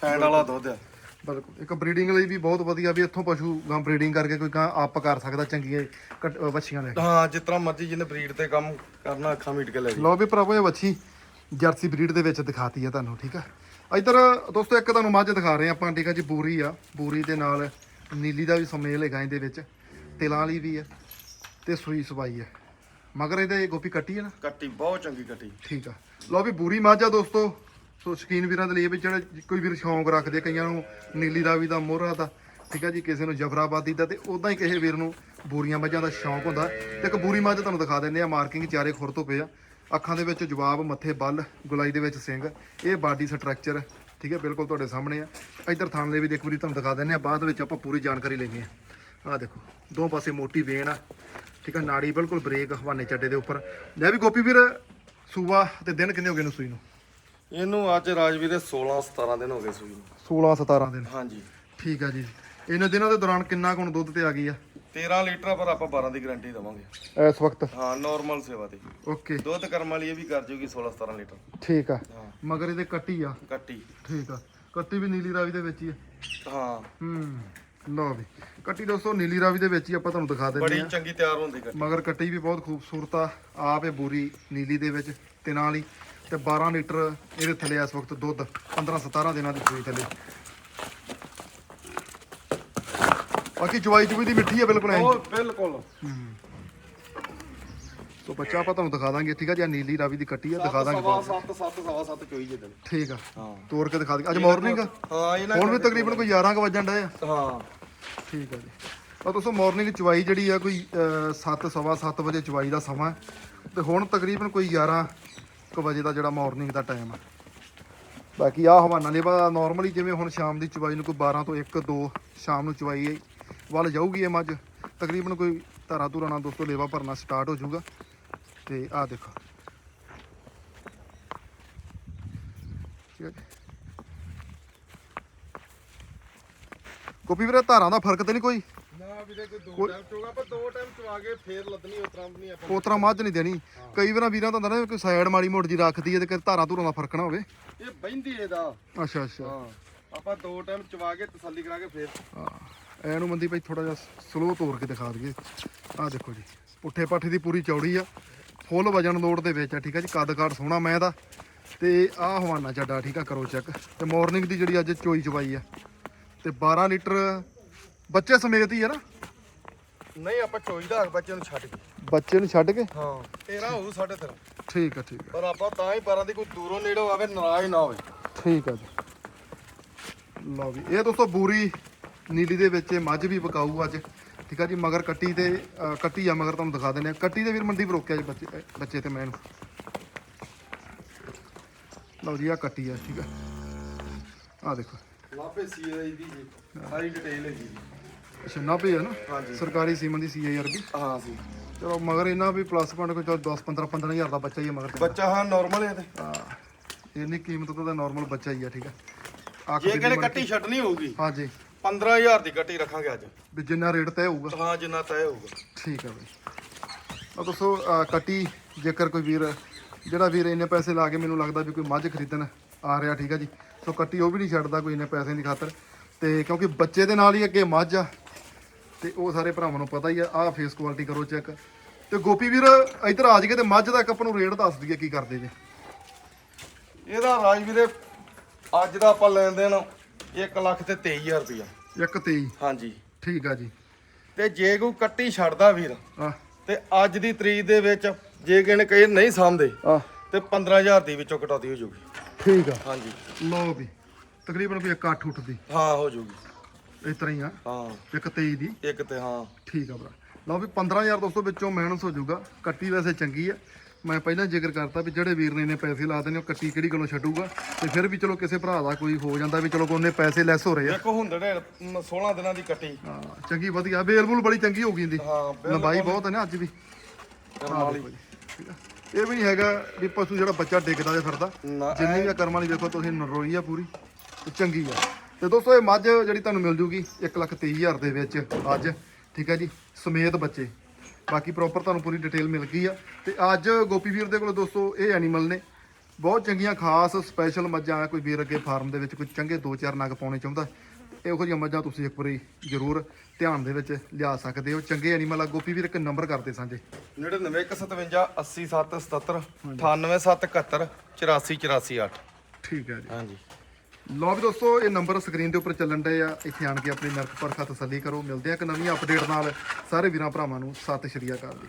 [SPEAKER 2] ਫੈਟ ਵਾਲਾ ਦੁੱਧ ਆ।
[SPEAKER 1] ਬਿਲਕੁਲ। ਇੱਕ ਬਰੀਡਿੰਗ ਲਈ ਵੀ ਬਹੁਤ ਵਧੀਆ ਵੀ ਇੱਥੋਂ ਪਸ਼ੂ ਗਾਂ ਬਰੀਡਿੰਗ ਕਰਕੇ ਕੋਈ ਗਾਂ ਆਪ ਕਰ ਸਕਦਾ ਚੰਗੀਆਂ ਅਹ ਵੱਛੀਆਂ ਲੈ ਕੇ।
[SPEAKER 2] ਹਾਂ ਜਿਸ ਤਰ੍ਹਾਂ ਮਰਜ਼ੀ ਜਿਹਨੇ ਬਰੀਡ ਤੇ ਕੰਮ ਕਰਨਾ ਅੱਖਾਂ ਮੀਟ ਕੇ ਲੈ ਜੀ।
[SPEAKER 1] ਲਓ ਵੀ ਭਰਾਵੋ ਇਹ ਵੱਛੀ ਜਰਸੀ ਬਰੀਡ ਦੇ ਵਿੱਚ ਦਿਖਾਤੀ ਆ ਤੁਹਾਨੂੰ ਠੀਕ ਆ? ਇੱਧਰ ਦੋਸਤੋ ਇੱਕ ਤੁਹਾਨੂੰ ਮੱਝ ਦਿਖਾ ਰਹੇ ਆ ਆਪਾਂ ਠੀਕ ਆ ਜੀ ਬੂਰੀ ਆ। ਬੂਰੀ ਦੇ ਨਾਲ ਨੀਲੀ ਦਾ ਵੀ ਸਮੇਲ ਹੈਗਾ ਇਹਦੇ ਵਿੱਚ। ਤਿਲਾਂ ਵਾਲੀ ਵੀ ਆ ਤੇ ਸੂਈ ਸਵਾਈ ਆ। ਮਗਰ ਇਹਦੇ ਗੋਪੀ ਕੱਟੀ ਆ ਨਾ?
[SPEAKER 2] ਕੱਟੀ ਬਹੁਤ ਚੰਗੀ ਕੱਟੀ।
[SPEAKER 1] ਠੀਕ ਆ। ਲਓ ਵੀ ਬੂਰੀ ਮੱਝ ਆ ਦੋਸਤੋ। ਸੋ ਸ਼ਕੀਨ ਵੀਰਾਂ ਦੇ ਲਈ ਵੀ ਜਿਹੜੇ ਕੋਈ ਵੀਰ ਸ਼ੌਂਕ ਰੱਖਦੇ ਆ, ਕਈਆਂ ਨੂੰ ਨੀਲੀ ਰਾਵੀ ਦਾ ਮੋਹਰਾ ਦਾ ਠੀਕ ਆ ਜੀ ਕਿਸੇ ਨੂੰ ਜਫਰਾਬਾਦੀ ਦਾ ਤੇ ਉਦਾਂ ਹੀ ਕਿਸੇ ਵੀਰ ਨੂੰ ਬੂਰੀਆਂ ਮੱਝਾਂ ਦਾ ਸ਼ੌਂਕ ਹੁੰਦਾ। ਤੇ ਇੱਕ ਬੂਰੀ ਮੱਝ ਤੁਹਾਨੂੰ ਦਿਖਾ ਦਿੰਦੇ ਆ ਮਾਰਕਿੰਗ ਚਾਰੇ ਖੁਰ ਤੋਂ ਪਏ ਆ। ਅੱਖਾਂ ਦੇ ਵਿੱਚ ਜਵਾਬ ਮੱਥੇ ਬੱਲ ਗੁਲਾਈ ਦੇ ਵਿੱਚ ਸਿੰਘ ਇਹ ਬਾਡੀ ਸਟਰਕਚਰ ਠੀਕ ਹੈ ਬਿਲਕੁਲ ਤੁਹਾਡੇ ਸਾਹਮਣੇ ਆ। ਇੱਧਰ ਥਾਂਲੇ ਵੀ ਇੱਕ ਵਾਰੀ ਤੁਹਾਨੂੰ ਦਿਖਾ ਦਿੰਦੇ ਆ ਬਾਅਦ ਵਿੱਚ ਆਪਾਂ ਪੂਰੀ ਜਾਣਕਾਰੀ ਲੈਂਦੇ ਆ। ਆਹ ਦੇਖੋ ਦੋ ਪਾਸੇ ਮੋਟੀ ਵੇਨ ਆ। ਠੀਕ ਆ ਨਾੜੀ ਬਿਲਕੁਲ ਬ੍ਰੇਕ ਹਵਾਨੇ ਚੱਡੇ ਦੇ ਉੱਪਰ। ਲੈ ਵੀ ਗੋਪੀ ਵੀਰ ਸੂਆ ਤੇ ਦਿਨ ਕਿੰਨੇ ਹੋ ਗਏ ਨੂੰ ਸੂਈ ਨੂੰ?
[SPEAKER 2] ਇਹਨੂੰ ਅੱਜ ਰਾਜ ਵੀਰੇ 16 17 ਦਿਨ ਹੋ ਗਏ ਸੂਈ ਨੂੰ।
[SPEAKER 1] 16 17 ਦਿਨ।
[SPEAKER 2] ਹਾਂਜੀ।
[SPEAKER 1] ਠੀਕ ਆ ਜੀ। ਇਹਨਾਂ ਦਿਨਾਂ ਦੇ ਦੌਰਾਨ ਕਿੰਨਾ ਕੁ ਹੁਣ ਦੁੱਧ ਤੇ ਆ ਗਈ ਆ?
[SPEAKER 2] 13 ਲੀਟਰ ਪਰ ਆਪਾਂ 12 ਦੀ ਗਾਰੰਟੀ ਦੇਵਾਂਗੇ।
[SPEAKER 1] ਇਸ ਵਕਤ?
[SPEAKER 2] ਹਾਂ ਨਾਰਮਲ ਸੇਵਾ ਤੇ।
[SPEAKER 1] ਓਕੇ।
[SPEAKER 2] ਦੁੱਧ ਕਰਮ ਵਾਲੀ ਇਹ ਵੀ ਕਰ ਜੂਗੀ 16 17 ਲੀਟਰ।
[SPEAKER 1] ਠੀਕ ਆ।
[SPEAKER 2] ਹਾਂ।
[SPEAKER 1] ਮਗਰ ਇਹਦੇ ਕੱਟੀ ਆ।
[SPEAKER 2] ਕੱਟੀ।
[SPEAKER 1] ਠੀਕ ਆ। ਕੱਟੀ ਵੀ ਨੀਲੀ ਰਾਵੀ ਦੇ ਵਿੱਚ ਹੀ ਆ।
[SPEAKER 2] ਹਾਂ।
[SPEAKER 1] ਹੂੰ। ਲਓ ਵੀ ਕੱਟੀ ਦੋਸਤੋ ਨੀਲੀ ਰਾਵੀ ਦੇ ਵਿੱਚ ਹੀ ਆਪਾਂ ਤੁਹਾਨੂੰ ਦਿਖਾ ਦਿੰਦੇ
[SPEAKER 2] ਬੜੀ
[SPEAKER 1] ਆ
[SPEAKER 2] ਚੰਗੀ ਤਿਆਰ ਹੁੰਦੀ ਕੱਟੀ।
[SPEAKER 1] ਮਗਰ ਕੱਟੀ ਵੀ ਬਹੁਤ ਖੂਬਸੂਰਤ ਆ ਆਪ ਇਹ ਬੂਰੀ ਨੀਲੀ ਦੇ ਵਿੱਚ ਤਿਨਾਂ ਵਾਲੀ ਤੇ 12 ਲੀਟਰ ਇਹਦੇ ਥੱਲੇ ਇਸ ਵਕਤ ਦੁੱਧ 15 17 ਦਿਨਾਂ ਦੀ ਸੂਈ ਥੱਲੇ। ਬਾਕੀ ਚਵਾਈ ਚੁਈ ਦੀ ਮਿੱਠੀ ਆ ਬਿਲਕੁਲ ਐਂ।
[SPEAKER 2] ਉਹ ਬਿਲਕੁਲ।
[SPEAKER 1] ਸੋ ਬੱਚਾ ਆਪਾਂ ਤੁਹਾਨੂੰ ਦਿਖਾ ਦਾਂਗੇ। ਠੀਕ ਆ ਜੀ ਆਹ ਨੀਲੀ ਰਾਵੀ ਦੀ ਕੱਟੀ ਆ ਦਿਖਾ ਦਾਂਗੇ
[SPEAKER 2] ਸਵਾ
[SPEAKER 1] ਬਾਅਦ
[SPEAKER 2] 7 7 ਸਵਾ 7 ਚੋਈ ਜਿੱਦਣ।
[SPEAKER 1] ਠੀਕ ਆ
[SPEAKER 2] ਹਾਂ।
[SPEAKER 1] ਤੋੜ ਕੇ ਦਿਖਾ ਦਾਂਗੇ। ਅੱਜ ਮਾਰਨਿੰਗ ਆ।
[SPEAKER 2] ਹਾਂ ਇਹਨਾਂ
[SPEAKER 1] ਹੁਣ ਵੀ ਤਕਰੀਬਨ ਕੋਈ 11 ਕੁ ਵਜਣ ਡਏ ਆ।
[SPEAKER 2] ਹਾਂ।
[SPEAKER 1] ਠੀਕ ਆ ਜੀ। ਆ ਦੋਸਤੋ ਮਾਰਨਿੰਗ ਚਵਾਈ ਜਿਹੜੀ ਆ ਕੋਈ 7 ਸਵਾ 7 ਵਜੇ ਚਵਾਈ ਦਾ ਸਮਾਂ ਹੈ। ਤੇ ਹੁਣ ਤਕਰੀਬਨ ਕੋਈ 11 ਕੁ ਵਜੇ ਦਾ ਜਿਹੜਾ ਮਾਰਨਿੰਗ ਦਾ ਟਾਈਮ ਆ। ਬਾਕੀ ਆ ਹਵਾਨਾ ਨੇ ਬਾ ਨਾਰਮਲੀ ਜਿਵੇਂ ਹੁਣ ਸ਼ਾਮ ਦੀ ਚਵਾਈ ਨੂੰ ਕੋਈ 12 ਤੋਂ 1 2 ਸ਼ਾਮ ਨੂੰ ਚਵਾਈ ਵੱਲ ਜਾਊਗੀ ਇਹ ਮੱਝ। ਤਕਰੀਬਨ ਕੋਈ ਧਾਰਾ ਧੁਰਾ ਨਾਲ ਦੋਸਤੋ ਲੇਵਾ ਭਰਨਾ ਸਟਾਰਟ ਹੋ ਜਾਊਗਾ। ਤੇ ਆ ਦੇਖੋ। ਗੋਪੀ ਵੀਰੇ ਧਾਰਾਂ ਦਾ ਫ਼ਰਕ ਤੇ ਨਹੀਂ ਕੋਈ?
[SPEAKER 2] ਨਾ ਵੀਰੇ ਕੋਈ ਦੋ ਟਾਈਮ ਚੋਗਾ ਪਰ ਦੋ ਟਾਈਮ ਚਵਾ ਕੇ ਫੇਰ ਲੱਦਣੀ ਉਸ ਤਰ੍ਹਾਂ ਨਹੀਂ ਆਪਾਂ।
[SPEAKER 1] ਉਤਰਾ ਮੱਝ ਨਹੀਂ ਦੇਣੀ। ਕਈ ਵਾਰਾਂ ਵੀਰਾਂ ਤਾਂ ਹੁੰਦਾ ਨਾ ਕੋਈ ਸਾਈਡ ਮਾੜੀ ਮੋੜ ਜੀ ਰੱਖਦੀ ਹੈ ਤੇ ਕਿ ਧਾਰਾਂ ਧੁਰਾਂ ਦਾ ਫ਼ਰਕ ਨਾ ਹੋਵੇ।
[SPEAKER 2] ਇਹ ਬਹਿੰਦੀ ਇਹਦਾ।
[SPEAKER 1] ਅੱਛਾ ਅੱਛਾ।
[SPEAKER 2] ਹਾਂ। ਆਪਾਂ ਦੋ ਟਾਈਮ ਚਵਾ ਕੇ ਤਸੱਲੀ ਕਰਾ ਕੇ ਫੇਰ।
[SPEAKER 1] ਹਾਂ। ਐਨੂੰ ਮੰਦੀ ਭਾਈ ਥੋੜਾ ਜਿਹਾ ਸਲੋ ਤੋੜ ਕੇ ਦਿਖਾ ਦਈਏ। ਆਹ ਦੇਖੋ ਜੀ ਪੁੱਠੇ ਪਾਠੇ ਦੀ ਪੂਰੀ ਚੌੜੀ ਆ। ਫੁੱਲ ਵਜਨ ਲੋਡ ਦੇ ਵਿੱਚ ਆ ਠੀਕ ਆ ਜੀ? ਕੱਦ ਕਾਠ ਸੋਹਣਾ ਮੈਂ ਦਾ। ਤੇ ਆਹ ਹਵਾਨਾ ਚੱਡਾ ਠੀਕ ਆ? ਕਰੋ ਚੈੱਕ। ਤੇ ਮਾਰਨਿੰਗ ਦੀ ਜਿਹੜੀ ਅੱਜ ਚੋਈ ਚਵਾਈ ਆ। ਤੇ 12 ਲੀਟਰ ਬੱਚੇ ਸਮੇਤ ਹੀ ਆ ਨਾ?
[SPEAKER 2] ਨਹੀਂ ਆਪਾਂ ਚੋਈ ਦਾ ਬੱਚੇ ਨੂੰ ਛੱਡ ਕੇ।
[SPEAKER 1] ਬੱਚੇ ਨੂੰ ਛੱਡ ਕੇ?
[SPEAKER 2] ਹਾਂ ਤੇਰਾ ਹੋਊ ਸਾਢੇ ਤੇਰਾ।
[SPEAKER 1] ਠੀਕ ਆ ਠੀਕ ਆ।
[SPEAKER 2] ਪਰ ਆਪਾਂ ਤਾਂ ਹੀ ਪਰਾਂ ਦੀ ਕੋਈ ਦੂਰੋਂ ਨੇੜੋਂ ਆਵੇ ਨਾਰਾਜ਼ ਨਾ ਹੋਵੇ।
[SPEAKER 1] ਠੀਕ ਆ ਜੀ। ਲਓ ਵੀ ਇਹ ਦੋਸਤੋ ਬੂਰੀ ਨੀਲੀ ਦੇ ਵਿੱਚ ਮੱਝ ਵੀ ਪਕਾਊ ਅੱਜ। ਠੀਕ ਆ ਜੀ ਮਗਰ ਕੱਟੀ ਤੇ ਅ, ਕੱਟੀ ਆ ਮਗਰ ਤੁਹਾਨੂੰ ਦਿਖਾ ਦਿੰਦੇ ਆ। ਕੱਟੀ ਦੇ ਵੀਰ ਮੰਡੀ ਪਰ ਰੋਕਿਆ ਜੀ ਬੱਚੇ ਅ, ਬੱਚੇ ਤੇ ਮੈਂ ਇਹਨੂੰ। ਲਓ ਜੀ ਆ ਕੱਟੀ ਆ ਠੀਕ ਆ। ਆ ਦੇਖੋ।
[SPEAKER 2] ਲਾਪੇ ਸੀਆਈ ਦੀ ਜੀ ਸਾਰੀ ਡਿਟੇਲ ਹੈ ਜੀ।
[SPEAKER 1] ਅੱਛਾ 90 ਹੈ ਨਾ?
[SPEAKER 2] ਹਾਂਜੀ।
[SPEAKER 1] ਸਰਕਾਰੀ ਸੀਮਨ ਦੀ ਸੀਆਈਆਰ ਦੀ?
[SPEAKER 2] ਹਾਂ ਸੀ
[SPEAKER 1] ਚਲੋ ਮਗਰ ਇਹਨਾਂ ਵੀ ਪਲੱਸ ਪੁਆਇੰਟ ਕੋਈ 10 15 15000 ਦਾ ਬੱਚਾ ਹੀ ਆ ਮਗਰ। ਤੇ
[SPEAKER 2] ਬੱਚਾ ਹਾਂ ਨਾਰਮਲ ਹੈ ਤੇ।
[SPEAKER 1] ਹਾਂ। ਇੰਨੀ ਕੀਮਤ ਤੋਂ ਤਾਂ ਨਾਰਮਲ ਬੱਚਾ ਹੀ ਆ ਠੀਕ ਆ।
[SPEAKER 2] ਜੇ ਕਹਿੰਦੇ
[SPEAKER 1] ਮਣਕੀ-
[SPEAKER 2] ਕੱਟੀ ਛੱਡਣੀ ਹੋਊਗੀ।
[SPEAKER 1] ਹਾਂਜੀ
[SPEAKER 2] 15000 ਦੀ ਕੱਟੀ ਰੱਖਾਂਗੇ ਅੱਜ।
[SPEAKER 1] ਵੀ ਜਿੰਨਾ ਰੇਟ ਤੈਅ ਹੋਊਗਾ।
[SPEAKER 2] ਹਾਂ ਜਿੰਨਾ ਤੈਅ ਹੋਊਗਾ।
[SPEAKER 1] ਠੀਕ ਹੈ ਬਈ। ਆ ਦੱਸੋ ਅਹ ਕੱਟੀ ਜੇਕਰ ਕੋਈ ਵੀਰ ਜਿਹੜਾ ਵੀਰ ਇੰਨੇ ਪੈਸੇ ਲਾ ਕੇ ਮੈਨੂੰ ਲੱਗਦਾ ਵੀ ਕੋਈ ਮੱਝ ਖਰੀਦਣ ਆ ਰਿਹਾ ਠੀਕ ਹੈ ਜੀ। ਸੋ ਕੱਟੀ ਉਹ ਵੀ ਨਹੀਂ ਛੱਡਦਾ ਕੋਈ ਇੰਨੇ ਪੈਸੇ ਦੀ ਖਾਤਰ। ਤੇ ਕਿਉਂਕਿ ਬੱਚੇ ਦੇ ਨਾਲ ਹੀ ਅੱਗੇ ਮੱਝ ਆ ਤੇ ਉਹ ਸਾਰੇ ਭਰਾਵਾਂ ਨੂੰ ਪਤਾ ਹੀ ਆ ਆਹ ਫੇਸ ਕੁਆਲਿਟੀ ਕਰੋ ਚੈੱਕ ਤੇ ਗੋਪੀ ਵੀਰ ਇੱਧਰ ਆ ਜਾਈਏ ਤੇ ਮੱਝ ਦਾ ਇੱਕ ਆਪਾਂ ਨੂੰ ਰੇਟ ਦੱਸ ਦਈਏ ਕੀ ਕਰਦੇ ਜੇ।
[SPEAKER 2] ਇਹਦਾ ਰਾਜ ਵੀਰੇ ਅੱਜ ਦਾ ਆਪਾਂ ਲੈਣ ਦੇਣ 1 ਲੱਖ ਤੇ 23000 ਰੁਪਇਆ
[SPEAKER 1] ਇੱਕ 23
[SPEAKER 2] ਹਾਂਜੀ।
[SPEAKER 1] ਠੀਕ ਆ ਜੀ।
[SPEAKER 2] ਤੇ ਜੇ ਕੋਈ ਕੱਟੀ ਛੱਡਦਾ ਵੀਰ
[SPEAKER 1] ਆ
[SPEAKER 2] ਤੇ ਅੱਜ ਦੀ ਤਰੀਕ ਦੇ ਵਿੱਚ ਜੇ ਕਿਸੇ ਨੇ ਕਹੇ ਨਹੀਂ ਸਾਂਭਦੇ
[SPEAKER 1] ਆ
[SPEAKER 2] ਤੇ 15000 ਦੀ ਵਿੱਚੋਂ ਕਟੌਤੀ ਹੋ ਜਾਊਗੀ।
[SPEAKER 1] ਠੀਕ ਆ।
[SPEAKER 2] ਹਾਂਜੀ।
[SPEAKER 1] ਲਓ ਵੀ ਤਕਰੀਬਨ ਕੋਈ ਇੱਕ ਅੱਠ ਉੱਠਦੀ।
[SPEAKER 2] ਹਾਂ ਹੋ ਜਾਊਗੀ।
[SPEAKER 1] ਇਸ ਤਰ੍ਹਾਂ ਹੀ ਆ।
[SPEAKER 2] ਹਾਂ।
[SPEAKER 1] ਇੱਕ 23 ਦੀ।
[SPEAKER 2] ਇੱਕ ਤੇ ਹਾਂ।
[SPEAKER 1] ਠੀਕ ਆ ਭਰਾ। ਲਓ ਵੀ 15000 ਦੋਸਤੋ ਵਿੱਚੋਂ ਮਾਈਨਸ ਹੋ ਜਾਊਗਾ। ਕੱਟੀ ਵੈਸੇ ਚੰਗੀ ਆ। ਮੈਂ ਪਹਿਲਾਂ ਜ਼ਿਕਰ ਕਰਤਾ ਵੀ ਜਿਹੜੇ ਵੀਰ ਨੇ ਇਹਨੇ ਪੈਸੇ ਲਾ ਦੇਣੇ ਉਹ ਕੱਟੀ ਕਿਹੜੀ ਗੱਲੋਂ ਛੱਡੂਗਾ? ਤੇ ਫਿਰ ਵੀ ਚਲੋ ਕਿਸੇ ਭਰਾ ਦਾ ਕੋਈ ਹੋ ਜਾਂਦਾ ਵੀ ਚਲੋ ਉਹਨੇ ਪੈਸੇ ਲੈਸ ਹੋ ਰਹੇ ਆ।
[SPEAKER 2] ਦੇਖੋ ਹੁੰਦੜੇ 16 ਦਿਨਾਂ ਦੀ ਕੱਟੀ।
[SPEAKER 1] ਹਾਂ, ਚੰਗੀ ਵਧੀਆ। ਅਵੇਲੇਬਲ ਬੜੀ ਚੰਗੀ ਹੋ ਗਈ ਇਹਦੀ।
[SPEAKER 2] ਹਾਂ
[SPEAKER 1] ਲੰਬਾਈ ਬਹੁਤ ਹੈ ਨਾ ਅੱਜ ਵੀ।
[SPEAKER 2] ਕਰਮ
[SPEAKER 1] ਆਹ
[SPEAKER 2] ਵਾਲੀ।
[SPEAKER 1] ਦੇਖੋ ਜੀ, ਠੀਕ ਆ। ਇਹ ਵੀ ਨਹੀਂ ਹੈਗਾ ਵੀ ਪਸ਼ੂ ਜਿਹੜਾ ਬੱਚਾ ਡਿੱਗਦਾ ਜੇ ਫਿਰਦਾ।
[SPEAKER 2] ਨਾ,
[SPEAKER 1] ਜਿੰਨੀ ਵੀ ਕਰਮਾਂ ਵਾਲੀ ਵੇਖੋ ਤੁਸੀਂ ਨਰੋਈ ਆ ਪੂਰੀ ਤੇ ਚੰਗੀ ਆ। ਤੇ ਦੋਸਤੋ ਇਹ ਮੱਝ ਜਿਹੜੀ ਤੁਹਾਨੂੰ ਮਿਲ ਜੂਗੀ 123000 ਦੇ ਵਿੱਚ ਅੱਜ। ਠੀਕ ਹੈ ਜੀ ਸਮੇਤ ਬੱਚੇ। ਬਾਕੀ ਪ੍ਰੋਪਰ ਤੁਹਾਨੂੰ ਪੂਰੀ ਡਿਟੇਲ ਮਿਲ ਗਈ ਆ। ਤੇ ਅੱਜ ਗੋਪੀ ਵੀਰ ਦੇ ਕੋਲ ਦੋਸਤੋ ਇਹ ਐਨੀਮਲ ਨੇ ਬਹੁਤ ਚੰਗੀਆਂ ਖਾਸ ਸਪੈਸ਼ਲ ਮੱਝਾਂ ਆ ਕੋਈ ਵੀਰ ਅੱਗੇ ਫਾਰਮ ਦੇ ਵਿੱਚ ਕੋਈ ਚੰਗੇ ਦੋ ਚਾਰ ਨਗ ਪਾਉਣੇ ਚਾਹੁੰਦਾ ਇਹੋ ਜਿਹੀਆਂ ਮੱਝਾਂ ਤੁਸੀਂ ਇੱਕ ਵਾਰੀ ਜ਼ਰੂਰ ਧਿਆਨ ਦੇ ਵਿੱਚ ਲਿਆ ਸਕਦੇ ਹੋ। ਚੰਗੇ ਐਨੀਮਲ ਆ। ਗੋਪੀ ਵੀਰ ਇੱਕ ਨੰਬਰ ਕਰਦੇ ਸਾਂਝੇ।
[SPEAKER 2] 9957 80777 98771 84488
[SPEAKER 1] ਠੀਕ ਹੈ ਜੀ।
[SPEAKER 2] ਹਾਂਜੀ।
[SPEAKER 1] ਲਓ ਵੀ ਦੋਸਤੋ, ਇਹ ਨੰਬਰ ਸਕਰੀਨ ਦੇ ਉੱਪਰ ਚੱਲਣ ਡਏ ਆ। ਇੱਥੇ ਆਣ ਕੇ ਆਪਣੀ ਨਰਕ ਪਰਖਾ ਤਸੱਲੀ ਕਰੋ। ਮਿਲਦੇ ਆ ਇੱਕ ਨਵੀਂ ਅਪਡੇਟ ਨਾਲ। ਸਾਰੇ ਵੀਰਾਂ ਭਰਾਵਾਂ ਨੂੰ ਸਤਿ ਸ਼੍ਰੀ ਅਕਾਲ ਜੀ।